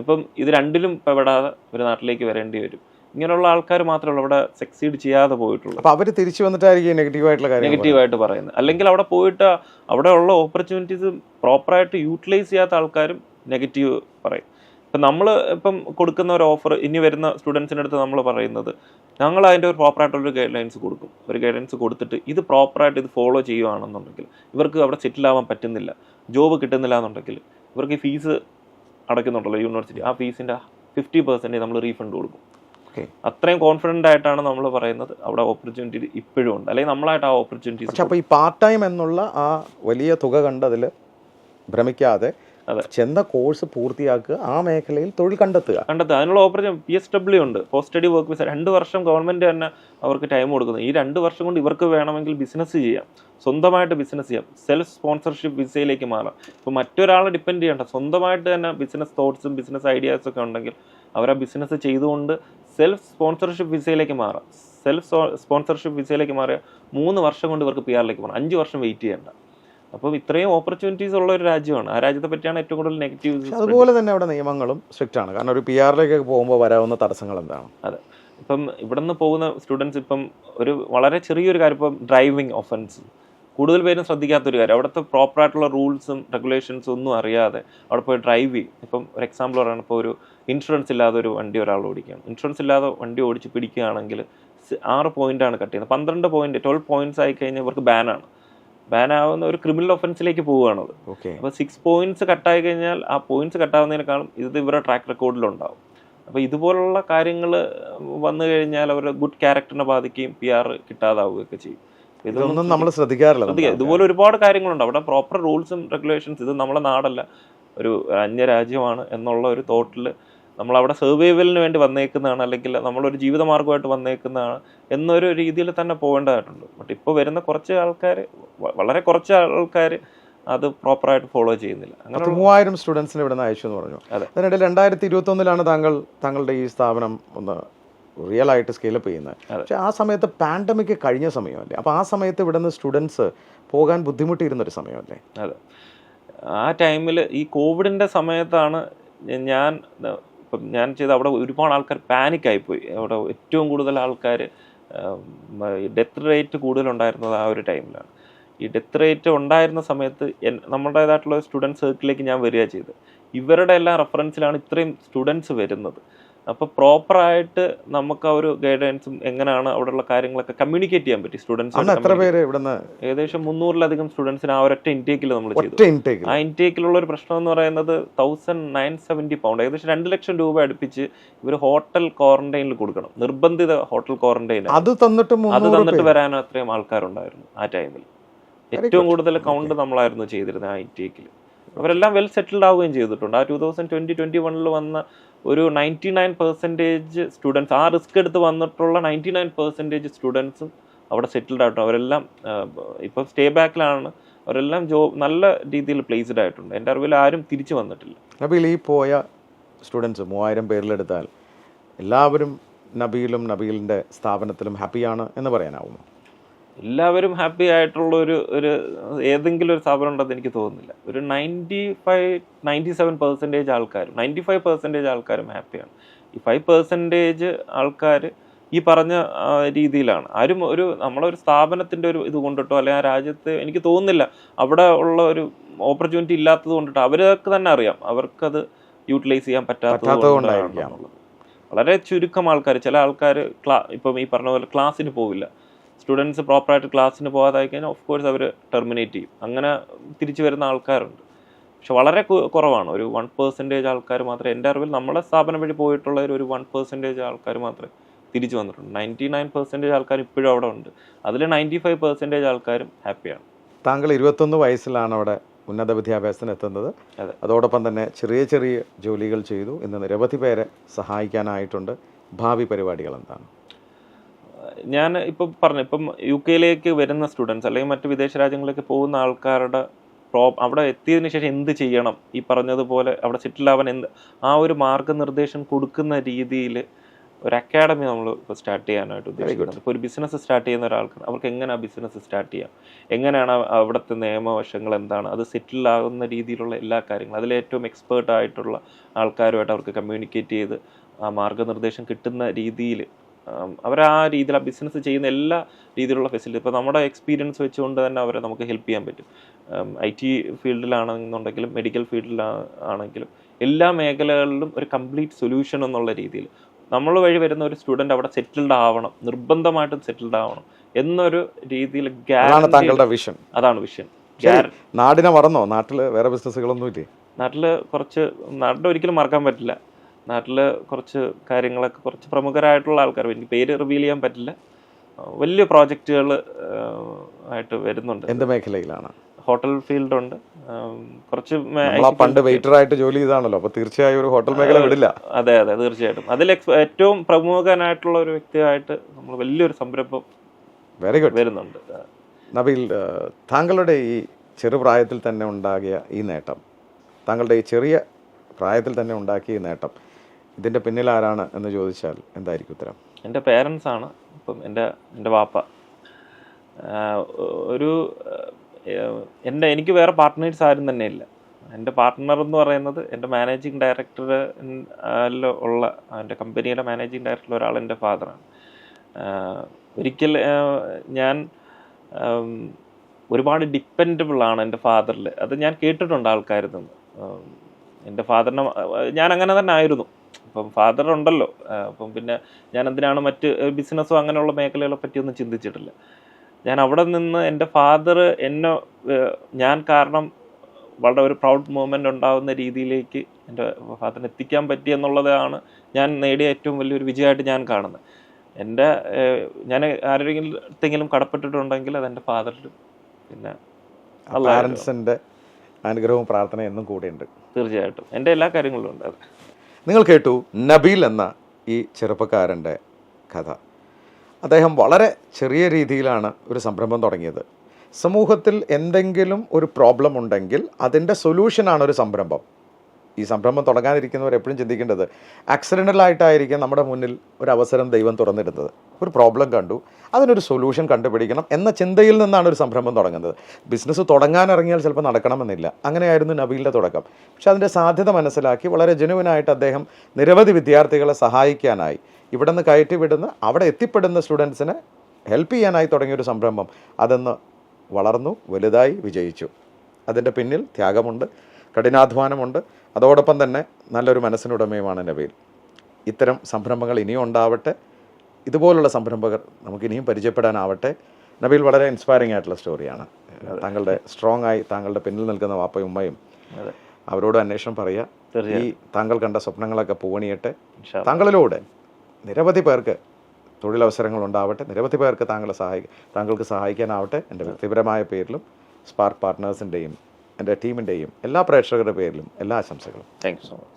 ഇപ്പം ഇത് രണ്ടിലും പെടാതെ ഒരു നാട്ടിലേക്ക് വരേണ്ടി വരും. ഇങ്ങനെയുള്ള ആൾക്കാർ മാത്രമല്ല അവിടെ സക്സീഡ് ചെയ്യാതെ പോയിട്ടുള്ളൂ. അപ്പോൾ അവർ തിരിച്ചു വന്നിട്ടായിരിക്കും നെഗറ്റീവായിട്ടുള്ള കാര്യം നെഗറ്റീവ് ആയിട്ട് പറയുന്നത്. അല്ലെങ്കിൽ അവിടെ പോയിട്ട് അവിടെ ഉള്ള ഓപ്പർച്യൂണിറ്റീസ് പ്രോപ്പറായിട്ട് യൂട്ടിലൈസ് ചെയ്യാത്ത ആൾക്കാരും നെഗറ്റീവ് പറയും. ഇപ്പം നമ്മൾ ഇപ്പം കൊടുക്കുന്ന ഒരു ഓഫർ ഇനി വരുന്ന സ്റ്റുഡൻസിന്റെ അടുത്ത് നമ്മൾ പറയുന്നത് ഞങ്ങൾ അതിന്റെ ഒരു പ്രോപ്പറായിട്ടുള്ളൊരു ഗൈഡ് ലൈൻസ് കൊടുക്കും. ഒരു ഗൈഡ് ലൈൻസ് കൊടുത്തിട്ട് ഇത് പ്രോപ്പറായിട്ട് ഇത് ഫോളോ ചെയ്യുകയാണെന്നുണ്ടെങ്കിൽ ഇവർക്ക് അവിടെ സെറ്റിൽ ആവാൻ പറ്റുന്നില്ല. ജോബ് കിട്ടുന്നില്ല എന്നുണ്ടെങ്കിൽ ഇവർക്ക് ഫീസ് അടയ്ക്കുന്നുണ്ടല്ലോ യൂണിവേഴ്സിറ്റി ആ ഫീസിന്റെ ഫിഫ്റ്റി പെർസെന്റേജ് നമ്മൾ റീഫണ്ട് കൊടുക്കും. ഓക്കെ അത്രയും കോൺഫിഡന്റ് ആയിട്ടാണ് നമ്മൾ പറയുന്നത്. അവിടെ ഓപ്പർച്യൂണിറ്റി ഇപ്പോഴും ഉണ്ട്. അല്ലെങ്കിൽ നമ്മളായിട്ട് ആ ഓപ്പർച്യൂണിറ്റി അപ്പോൾ ഈ പാർട്ട് ടൈം എന്നുള്ള ആ വലിയ തുക കണ്ടതിൽ ഭ്രമിക്കാതെ. ചെന്ന കോഴ്സ് പൂർത്തിയാക്കുക ആ മേഖലയിൽ തൊഴിൽ കണ്ടെത്തുക. കണ്ടെത്തുക. അതിനുള്ള ഓപ്പർച്യൂണിറ്റി പി എസ് ഡബ്ല്യു ഉണ്ട്. പോസ്റ്റ് സ്റ്റഡി വർക്ക് വിസ രണ്ട് വർഷം ഗവൺമെന്റ് തന്നെ അവർക്ക് ടൈം കൊടുക്കുന്നു. ഈ രണ്ട് വർഷം കൊണ്ട് ഇവർക്ക് വേണമെങ്കിൽ ബിസിനസ് ചെയ്യാം. സ്വന്തമായിട്ട് ബിസിനസ് ചെയ്യാം. സെൽഫ് സ്പോൺസർഷിപ്പ് വിസയിലേക്ക് മാറാം. ഇപ്പോൾ മറ്റൊരാളെ ഡിപ്പെൻഡ് ചെയ്യേണ്ട. സ്വന്തമായിട്ട് തന്നെ ബിസിനസ് തോട്ട്സും ബിസിനസ് ഐഡിയാസും ഒക്കെ ഉണ്ടെങ്കിൽ അവർ ആ ബിസിനസ് ചെയ്തുകൊണ്ട് സെൽഫ് സ്പോൺസർഷിപ്പ് വിസയിലേക്ക് മാറാം. സെൽഫ് സ്പോൺസർഷിപ്പ് വിസയിലേക്ക് മാറിയാൽ മൂന്ന് വർഷം കൊണ്ട് ഇവർക്ക് പി ആറിലേക്ക് പോകണം. അഞ്ച് വർഷം വെയിറ്റ് ചെയ്യേണ്ട. അപ്പം ഇത്രയും ഓപ്പർച്യൂണിറ്റീസ് ഉള്ള ഒരു രാജ്യമാണ്. ആ രാജ്യത്തെ പറ്റിയാണ് ഏറ്റവും കൂടുതൽ നെഗറ്റീവ് അതുപോലെ തന്നെ അവിടെ നിയമങ്ങളും സ്ട്രിക്റ്റ് ആണ്. കാരണം ഒരു പി ആറിലേക്കൊക്കെ പോകുമ്പോൾ വരാവുന്ന തടസ്സങ്ങൾ എന്താണ്? അതെ. ഇപ്പം ഇവിടെ നിന്ന് പോകുന്ന സ്റ്റുഡൻസ് ഇപ്പം ഒരു വളരെ ചെറിയൊരു കാര്യം ഇപ്പം ഡ്രൈവിംഗ് ഒഫൻസ് കൂടുതൽ പേരും ശ്രദ്ധിക്കാത്തൊരു കാര്യം. അവിടുത്തെ പ്രോപ്പറായിട്ടുള്ള റൂൾസും റെഗുലേഷൻസും ഒന്നും അറിയാതെ അവിടെ പോയി ഡ്രൈവ് ചെയ്യും. ഇപ്പം ഒരു എക്സാമ്പിൾ പറയുകയാണ് ഇപ്പോൾ ഒരു ഇൻഷുറൻസ് ഇല്ലാതെ ഒരു വണ്ടി ഒരാൾ ഓടിക്കുകയാണ്. ഇൻഷുറൻസ് ഇല്ലാതെ വണ്ടി ഓടിച്ച് പിടിക്കുകയാണെങ്കിൽ ആറ് പോയിന്റാണ് കട്ട് ചെയ്യുന്നത്. പന്ത്രണ്ട് പോയിന്റ് ട്വൽവ് പോയിന്റ്സ് ആയി കഴിഞ്ഞാൽ ഇവർക്ക് ബാനാണ് ബാൻ ആവുന്ന ഒരു ക്രിമിനൽ ഒഫൻസിലേക്ക് പോവുകയാണത് ഓക്കെ അപ്പോൾ സിക്സ് പോയിന്റ്സ് കട്ടായി കഴിഞ്ഞാൽ ആ പോയിന്റ്സ് കട്ടാവുന്നതിനേക്കാളും ഇത് ഇവരുടെ ട്രാക്ക് റെക്കോർഡിലുണ്ടാവും അപ്പോൾ ഇതുപോലുള്ള കാര്യങ്ങൾ വന്നു കഴിഞ്ഞാൽ അവരുടെ ഗുഡ് ക്യാരക്ടറിനെ ബാധിക്കുകയും പി ആർ കിട്ടാതാവുകയൊക്കെ ചെയ്യും. ഇതൊന്നും നമ്മൾ ശ്രദ്ധിക്കാറില്ല ശ്രദ്ധിക്കുക. ഇതുപോലെ ഒരുപാട് കാര്യങ്ങളുണ്ട്. അവിടെ പ്രോപ്പർ റൂൾസും റെഗുലേഷൻസ് ഇത് നമ്മളെ നാടല്ല. ഒരു അന്യരാജ്യമാണ് എന്നുള്ള ഒരു തോട്ടിൽ നമ്മൾ അവിടെ സർവൈവലിന് വേണ്ടി വന്നേക്കുന്നതാണ് അല്ലെങ്കിൽ നമ്മളൊരു ജീവിതമാർഗമായിട്ട് വന്നേക്കുന്നതാണ് എന്നൊരു രീതിയിൽ തന്നെ പോകേണ്ടതായിട്ടുണ്ട്. ബട്ട് ഇപ്പോൾ വരുന്ന കുറച്ച് ആൾക്കാർ വളരെ കുറച്ച് ആൾക്കാർ അത് പ്രോപ്പറായിട്ട് ഫോളോ ചെയ്യുന്നില്ല. അങ്ങനെ മൂവായിരം സ്റ്റുഡൻസിന് ഇവിടെ നിന്ന് അയച്ചു എന്ന് പറഞ്ഞു. അതെ. അതിനിടയിൽ രണ്ടായിരത്തി ഇരുപത്തി ഒന്നിലാണ് താങ്കൾ താങ്കളുടെ ഈ സ്ഥാപനം ഒന്ന് റിയൽ ആയിട്ട് സ്കെയിലപ്പ് ചെയ്യുന്നത്. പക്ഷെ ആ സമയത്ത് പാൻഡമിക് കഴിഞ്ഞ സമയമല്ലേ? അപ്പോൾ ആ സമയത്ത് ഇവിടെ നിന്ന് സ്റ്റുഡൻസ് പോകാൻ ബുദ്ധിമുട്ടിയിരുന്നൊരു സമയമല്ലേ? അതെ. ആ ടൈമിൽ ഈ കോവിഡിന്റെ സമയത്താണ് ഞാൻ ഇപ്പം ഞാൻ ചെയ്ത അവിടെ ഒരുപാട് ആൾക്കാർ പാനിക് ആയിപ്പോയി അവിടെ ഏറ്റവും കൂടുതൽ ആൾക്കാർ ഡെത്ത് റേറ്റ് കൂടുതലുണ്ടായിരുന്നത് ആ ഒരു ടൈമിലാണ് ഈ ഡെത്ത് റേറ്റ് ഉണ്ടായിരുന്ന സമയത്ത് നമ്മുടേതായിട്ടുള്ള സ്റ്റുഡന്റ് സർക്കിളിലേക്ക് ഞാൻ വരിക ചെയ്ത് ഇവരുടെ എല്ലാം റെഫറൻസിലാണ് ഇത്രയും സ്റ്റുഡൻസ് വരുന്നത്. അപ്പോൾ പ്രോപ്പറായിട്ട് നമുക്ക് ആ ഒരു ഗൈഡൻസും എങ്ങനെയാണ് അവിടെയുള്ള കാര്യങ്ങളൊക്കെ കമ്മ്യൂണിക്കേറ്റ് ചെയ്യാൻ പറ്റി? സ്റ്റുഡൻസ് എത്ര പേര് ഇവിടെ നിന്ന് ഏകദേശം മുന്നൂറിലധികം സ്റ്റുഡൻസിന് ആ ഒരൊറ്റ ഇൻടേക്കിൽ നമ്മൾ ചെയ്തു. ആ ഇൻടേക്കിലുള്ള ഒരു പ്രശ്നം എന്ന് പറയുന്നത് തൗസൻഡ് നയൻ സെവന്റി പൗണ്ട് ഏകദേശം രണ്ട് ലക്ഷം രൂപ അടുപ്പിച്ച് ഇവർ ഹോട്ടൽ ക്വാറന്റൈനിൽ കൊടുക്കണം. നിർബന്ധിത ഹോട്ടൽ ക്വാറന്റൈൻ അത് തന്നിട്ട് അത് തന്നിട്ട്. വരാൻ അത്രയും ആൾക്കാരുണ്ടായിരുന്നു ആ ടൈമിൽ ഏറ്റവും കൂടുതൽ കൗണ്ട് നമ്മളായിരുന്നു ചെയ്തിരുന്നത് ആ ഇൻടേക്കിൽ അവരെല്ലാം വെൽ സെറ്റിൽഡ് ആവുകയും ചെയ്തിട്ടുണ്ട്. ആ ടൂ തൗസൻഡ് ട്വന്റി ട്വന്റി വണ്ണിൽ വന്ന ഒരു നയന്റി നയൻ പെർസെന്റേജ് സ്റ്റുഡൻസ് ആ റിസ്ക് എടുത്ത് വന്നിട്ടുള്ള നയന്റി നയൻ പെർസെന്റേജ് സ്റ്റുഡൻസും അവിടെ സെറ്റിൽഡ് ആയിട്ടുണ്ട്. അവരെല്ലാം ഇപ്പം സ്റ്റേ ബാക്കിലാണ് അവരെല്ലാം ജോബ് നല്ല രീതിയിൽ പ്ലേസ്ഡ് ആയിട്ടുണ്ട്. എന്റെ അറിവിൽ ആരും തിരിച്ചു വന്നിട്ടില്ല. നബീൽ ഈ പോയ സ്റ്റുഡൻസ് മൂവായിരം പേരിലെടുത്താൽ എല്ലാവരും നബീലും നബീലിന്റെ സ്ഥാപനത്തിലും ഹാപ്പിയാണ് എന്ന് പറയാനാവുമോ? എല്ലാവരും ഹാപ്പി ആയിട്ടുള്ള ഒരു ഒരു ഏതെങ്കിലും ഒരു സ്ഥാപനം ഉണ്ടെന്ന് എനിക്ക് തോന്നുന്നില്ല. ഒരു ninety five ninety seven percentage ആൾക്കാരും നയന്റി ഫൈവ് പെർസെന്റേജ് ആൾക്കാരും ഹാപ്പിയാണ്. ഈ ഫൈവ് പെർസെന്റേജ് ആൾക്കാർ ഈ പറഞ്ഞ രീതിയിലാണ്. ആരും ഒരു നമ്മളൊരു സ്ഥാപനത്തിന്റെ ഒരു ഇത് കൊണ്ടിട്ടോ അല്ലെങ്കിൽ ആ രാജ്യത്ത് എനിക്ക് തോന്നുന്നില്ല അവിടെ ഉള്ള ഒരു ഓപ്പർച്യൂണിറ്റി ഇല്ലാത്തത് കൊണ്ടിട്ടോ അവർക്ക് തന്നെ അറിയാം. അവർക്കത് യൂട്ടിലൈസ് ചെയ്യാൻ പറ്റാത്തത് പറ്റാത്തത് കൊണ്ടാണ് വളരെ ചുരുക്കം ആൾക്കാർ ചില ആൾക്കാർ ക്ലാ ഇപ്പം ഈ പറഞ്ഞ പോലെ ക്ലാസ്സിന് പോവില്ല. സ്റ്റുഡൻസ് പ്രോപ്പറായിട്ട് ക്ലാസ്സിന് പോകാതായി കഴിഞ്ഞാൽ ഓഫ് കോഴ്സ് അവർ ടെർമിനേറ്റ് ചെയ്യും. അങ്ങനെ തിരിച്ചു വരുന്ന ആൾക്കാരുണ്ട്. പക്ഷെ വളരെ കുറവാണ്. ഒരു വൺ പെർസെന്റേജ് ആൾക്കാർ മാത്രമേ എന്റെ അറിവിൽ നമ്മുടെ സ്ഥാപനം വഴി പോയിട്ടുള്ള ഒരു വൺ പെർസെന്റേജ് ആൾക്കാർ മാത്രമേ തിരിച്ചു വന്നിട്ടുണ്ട് നയന്റി നയൻ പെർസെന്റേജ് ആൾക്കാർ ഇപ്പോഴും അവിടെ ഉണ്ട്. അതിൽ നയന്റി ഫൈവ് പെർസെന്റേജ് ആൾക്കാരും ഹാപ്പിയാണ് താങ്കൾ ഇരുപത്തൊന്ന് വയസ്സിലാണ് അവിടെ ഉന്നത വിദ്യാഭ്യാസത്തിന് എത്തുന്നത്. അതെ. അതോടൊപ്പം തന്നെ ചെറിയ ചെറിയ ജോലികൾ ചെയ്തു ഇന്ന് നിരവധി പേരെ സഹായിക്കാനായിട്ടുണ്ട്. ഭാവി പരിപാടികൾ എന്താണ്? ഞാൻ ഇപ്പം പറഞ്ഞു ഇപ്പം യു കെയിലേക്ക് വരുന്ന സ്റ്റുഡൻസ് അല്ലെങ്കിൽ മറ്റ് വിദേശ രാജ്യങ്ങളിലേക്ക് പോകുന്ന ആൾക്കാരുടെ പ്രോ അവിടെ എത്തിയതിന് ശേഷം എന്ത് ചെയ്യണം? ഈ പറഞ്ഞതുപോലെ അവിടെ സെറ്റിൽ ആവാൻ എന്ത് ആ ഒരു മാർഗനിർദ്ദേശം കൊടുക്കുന്ന രീതിയിൽ ഒരു അക്കാഡമി നമ്മൾ ഇപ്പോൾ സ്റ്റാർട്ട് ചെയ്യാനായിട്ട് ഉദ്ദേശിക്കുന്നത് ഇപ്പോൾ ഒരു ബിസിനസ് സ്റ്റാർട്ട് ചെയ്യുന്ന ഒരാൾക്ക് അവർക്ക് എങ്ങനെ ആ ബിസിനസ് സ്റ്റാർട്ട് ചെയ്യാം? എങ്ങനെയാണ് അവിടുത്തെ നിയമവശങ്ങൾ എന്താണ്? അത് സെറ്റിൽ ആകുന്ന രീതിയിലുള്ള എല്ലാ കാര്യങ്ങളും അതിൽ ഏറ്റവും എക്സ്പേർട്ട് ആയിട്ടുള്ള ആൾക്കാരുമായിട്ട് അവർക്ക് കമ്മ്യൂണിക്കേറ്റ് ചെയ്ത് ആ മാർഗനിർദ്ദേശം കിട്ടുന്ന രീതിയിൽ അവർ ആ രീതിയിൽ ആ ബിസിനസ് ചെയ്യുന്ന എല്ലാ രീതിയിലുള്ള ഫെസിലിറ്റി ഇപ്പോൾ നമ്മുടെ എക്സ്പീരിയൻസ് വെച്ചുകൊണ്ട് തന്നെ അവരെ നമുക്ക് ഹെൽപ്പ് ചെയ്യാൻ പറ്റും. ഐ ടി ഫീൽഡിലാണെന്നുണ്ടെങ്കിലും മെഡിക്കൽ ഫീൽഡിലാണെങ്കിലും എല്ലാ മേഖലകളിലും ഒരു കംപ്ലീറ്റ് സൊല്യൂഷൻ എന്നുള്ള രീതിയിൽ. നമ്മൾ വഴി വരുന്ന ഒരു സ്റ്റുഡന്റ് അവിടെ സെറ്റിൽഡ് ആവണം നിർബന്ധമായിട്ടും സെറ്റിൽഡ് ആവണം എന്നൊരു രീതിയിൽ താങ്കളുടെ വിഷൻ അതാണ് വിഷൻ നാടിനെ മറന്നോ? നാട്ടിൽ വേറെ ബിസിനസ്സുകളൊന്നും ഇല്ലേ നാട്ടിൽ കുറച്ച് നാട്ടിൽ ഒരിക്കലും മറക്കാൻ പറ്റില്ല. നാട്ടിൽ കുറച്ച് കാര്യങ്ങളൊക്കെ കുറച്ച് പ്രമുഖരായിട്ടുള്ള ആൾക്കാർ. എനിക്ക് പേര് റിവീൽ ചെയ്യാൻ പറ്റില്ല. വലിയ പ്രോജക്റ്റുകൾ ആയിട്ട് വരുന്നുണ്ട്. എന്ത് മേഖലയിലാണ്? ഹോട്ടൽ ഫീൽഡ് ഉണ്ട് കുറച്ച് പണ്ട് വെയിറ്റർ ആയിട്ട് ജോലി ചെയ്താണല്ലോ അപ്പൊ തീർച്ചയായും ഒരു ഹോട്ടൽ മേഖല വിടില്ല. അതെ അതെ തീർച്ചയായിട്ടും. അതിൽ ഏറ്റവും പ്രമുഖനായിട്ടുള്ള ഒരു വ്യക്തിയായിട്ട് നമ്മൾ വലിയൊരു സംരംഭം വെരി ഗുഡ് വരുന്നുണ്ട്. നബീൽ താങ്കളുടെ ഈ ചെറുപ്രായത്തിൽ തന്നെ ഉണ്ടാകിയ ഈ നേട്ടം താങ്കളുടെ ഈ ചെറിയ പ്രായത്തിൽ തന്നെ ഉണ്ടാക്കിയ ഈ നേട്ടം ഇതിന്റെ പിന്നിൽ ആരാണ് എന്ന് ചോദിച്ചാൽ എന്തായിരിക്കും ഉത്തരം? എന്റെ പേരൻസ് ആണ്. ഇപ്പം എന്റെ എന്റെ വാപ്പ. ഒരു എന്റെ എനിക്ക് വേറെ പാർട്ട്നേഴ്സ് ആരും തന്നെ ഇല്ല. എന്റെ പാർട്ട്ണർ എന്ന് പറയുന്നത് എന്റെ മാനേജിങ് ഡയറക്ടർ ഉള്ള എന്റെ കമ്പനിയുടെ മാനേജിങ് ഡയറക്ടർ ഒരാൾ എന്റെ ഫാദറാണ് ഒരിക്കൽ ഞാൻ ഒരുപാട് ഡിപ്പെൻഡബിൾ ആണ് എന്റെ ഫാദറിൽ അത് ഞാൻ കേട്ടിട്ടുണ്ട് ആൾക്കാരിൽ നിന്ന്. എന്റെ ഫാദറിനെ ഞാൻ അങ്ങനെ തന്നെ ആയിരുന്നു. അപ്പം ഫാദർ ഉണ്ടല്ലോ. അപ്പം പിന്നെ ഞാൻ എന്തിനാണ് മറ്റ് ബിസിനസ്സോ അങ്ങനെയുള്ള മേഖലകളെ പറ്റിയൊന്നും ചിന്തിച്ചിട്ടില്ല. ഞാൻ അവിടെ നിന്ന് എന്റെ ഫാദർ എന്നെ ഞാൻ കാരണം വളരെ ഒരു പ്രൗഡ് മൂമെന്റ് ഉണ്ടാകുന്ന രീതിയിലേക്ക് എന്റെ ഫാദറിന് എത്തിക്കാൻ പറ്റി എന്നുള്ളതാണ് ഞാൻ നേടിയ ഏറ്റവും വലിയൊരു വിജയമായിട്ട് ഞാൻ കാണുന്നത്. എന്റെ ഞാൻ ആരെങ്കിലും കടപ്പെട്ടിട്ടുണ്ടെങ്കിൽ അത് എന്റെ ഫാദറിലും പിന്നെ അനുഗ്രഹവും പ്രാർത്ഥന എന്നും കൂടെയുണ്ട്. തീർച്ചയായിട്ടും. എന്റെ എല്ലാ കാര്യങ്ങളിലും ഉണ്ട് അത്. നിങ്ങൾ കേട്ടു നബീൽ എന്ന ഈ ചെറുപ്പക്കാരന്റെ കഥ. അദ്ദേഹം വളരെ ചെറിയ രീതിയിലാണ് ഒരു സംരംഭം തുടങ്ങിയത്. സമൂഹത്തിൽ എന്തെങ്കിലും ഒരു പ്രോബ്ലം ഉണ്ടെങ്കിൽ അതിന്റെ സൊല്യൂഷനാണ് ഒരു സംരംഭം. ഈ സംരംഭം തുടങ്ങാനിരിക്കുന്നവർ എപ്പോഴും ചിന്തിക്കേണ്ടത് ആക്സിഡന്റലായിട്ടായിരിക്കും നമ്മുടെ മുന്നിൽ ഒരു അവസരം ദൈവം തുറന്നിടുന്നത്. ഒരു പ്രോബ്ലം കണ്ടു. അതിനൊരു സൊല്യൂഷൻ കണ്ടുപിടിക്കണം എന്ന ചിന്തയിൽ നിന്നാണ് ഒരു സംരംഭം തുടങ്ങുന്നത്. ബിസിനസ് തുടങ്ങാൻ ഇറങ്ങിയാൽ ചിലപ്പോൾ നടക്കണമെന്നില്ല. അങ്ങനെയായിരുന്നു നബീലിന്റെ തുടക്കം. പക്ഷെ അതിന്റെ സാധ്യത മനസ്സിലാക്കി വളരെ ജനുവനായിട്ട് അദ്ദേഹം നിരവധി വിദ്യാർത്ഥികളെ സഹായിക്കാനായി ഇവിടെ നിന്ന് കയറ്റി വിടുന്ന അവിടെ എത്തിപ്പെടുന്ന സ്റ്റുഡൻസിനെ ഹെൽപ്പ് ചെയ്യാനായി തുടങ്ങിയൊരു സംരംഭം അതെന്ന് വളർന്നു വലുതായി വിജയിച്ചു. അതിന്റെ പിന്നിൽ ത്യാഗമുണ്ട്. കഠിനാധ്വാനമുണ്ട്. അതോടൊപ്പം തന്നെ നല്ലൊരു മനസ്സിനുടമയുമാണ് നബീൽ ഇത്തരം സംരംഭങ്ങൾ ഇനിയും ഉണ്ടാവട്ടെ. ഇതുപോലുള്ള സംരംഭകർ നമുക്ക് ഇനിയും പരിചയപ്പെടാനാവട്ടെ. നബീൽ വളരെ ഇൻസ്പയറിംഗ് ആയിട്ടുള്ള സ്റ്റോറിയാണ് താങ്കളുടെ സ്ട്രോങ് ആയി താങ്കളുടെ പിന്നിൽ നിൽക്കുന്ന വാപ്പയും ഉമ്മയും അവരോട് അന്വേഷണം പറയുക. ഈ താങ്കൾ കണ്ട സ്വപ്നങ്ങളൊക്കെ പൂവണിയട്ടെ. താങ്കളിലൂടെ നിരവധി പേർക്ക് തൊഴിലവസരങ്ങൾ ഉണ്ടാവട്ടെ. നിരവധി പേർക്ക് താങ്കളെ സഹായി താങ്കൾക്ക് സഹായിക്കാനാവട്ടെ. എന്റെ വ്യക്തിപരമായ പേരിലും സ്പാർക്ക് പാർട്ട്നേഴ്സിന്റെയും എന്റെ ടീമിന്റെയും എല്ലാ പ്രേക്ഷകരുടെ പേരിലും എല്ലാ ആശംസകളും. Thank you so much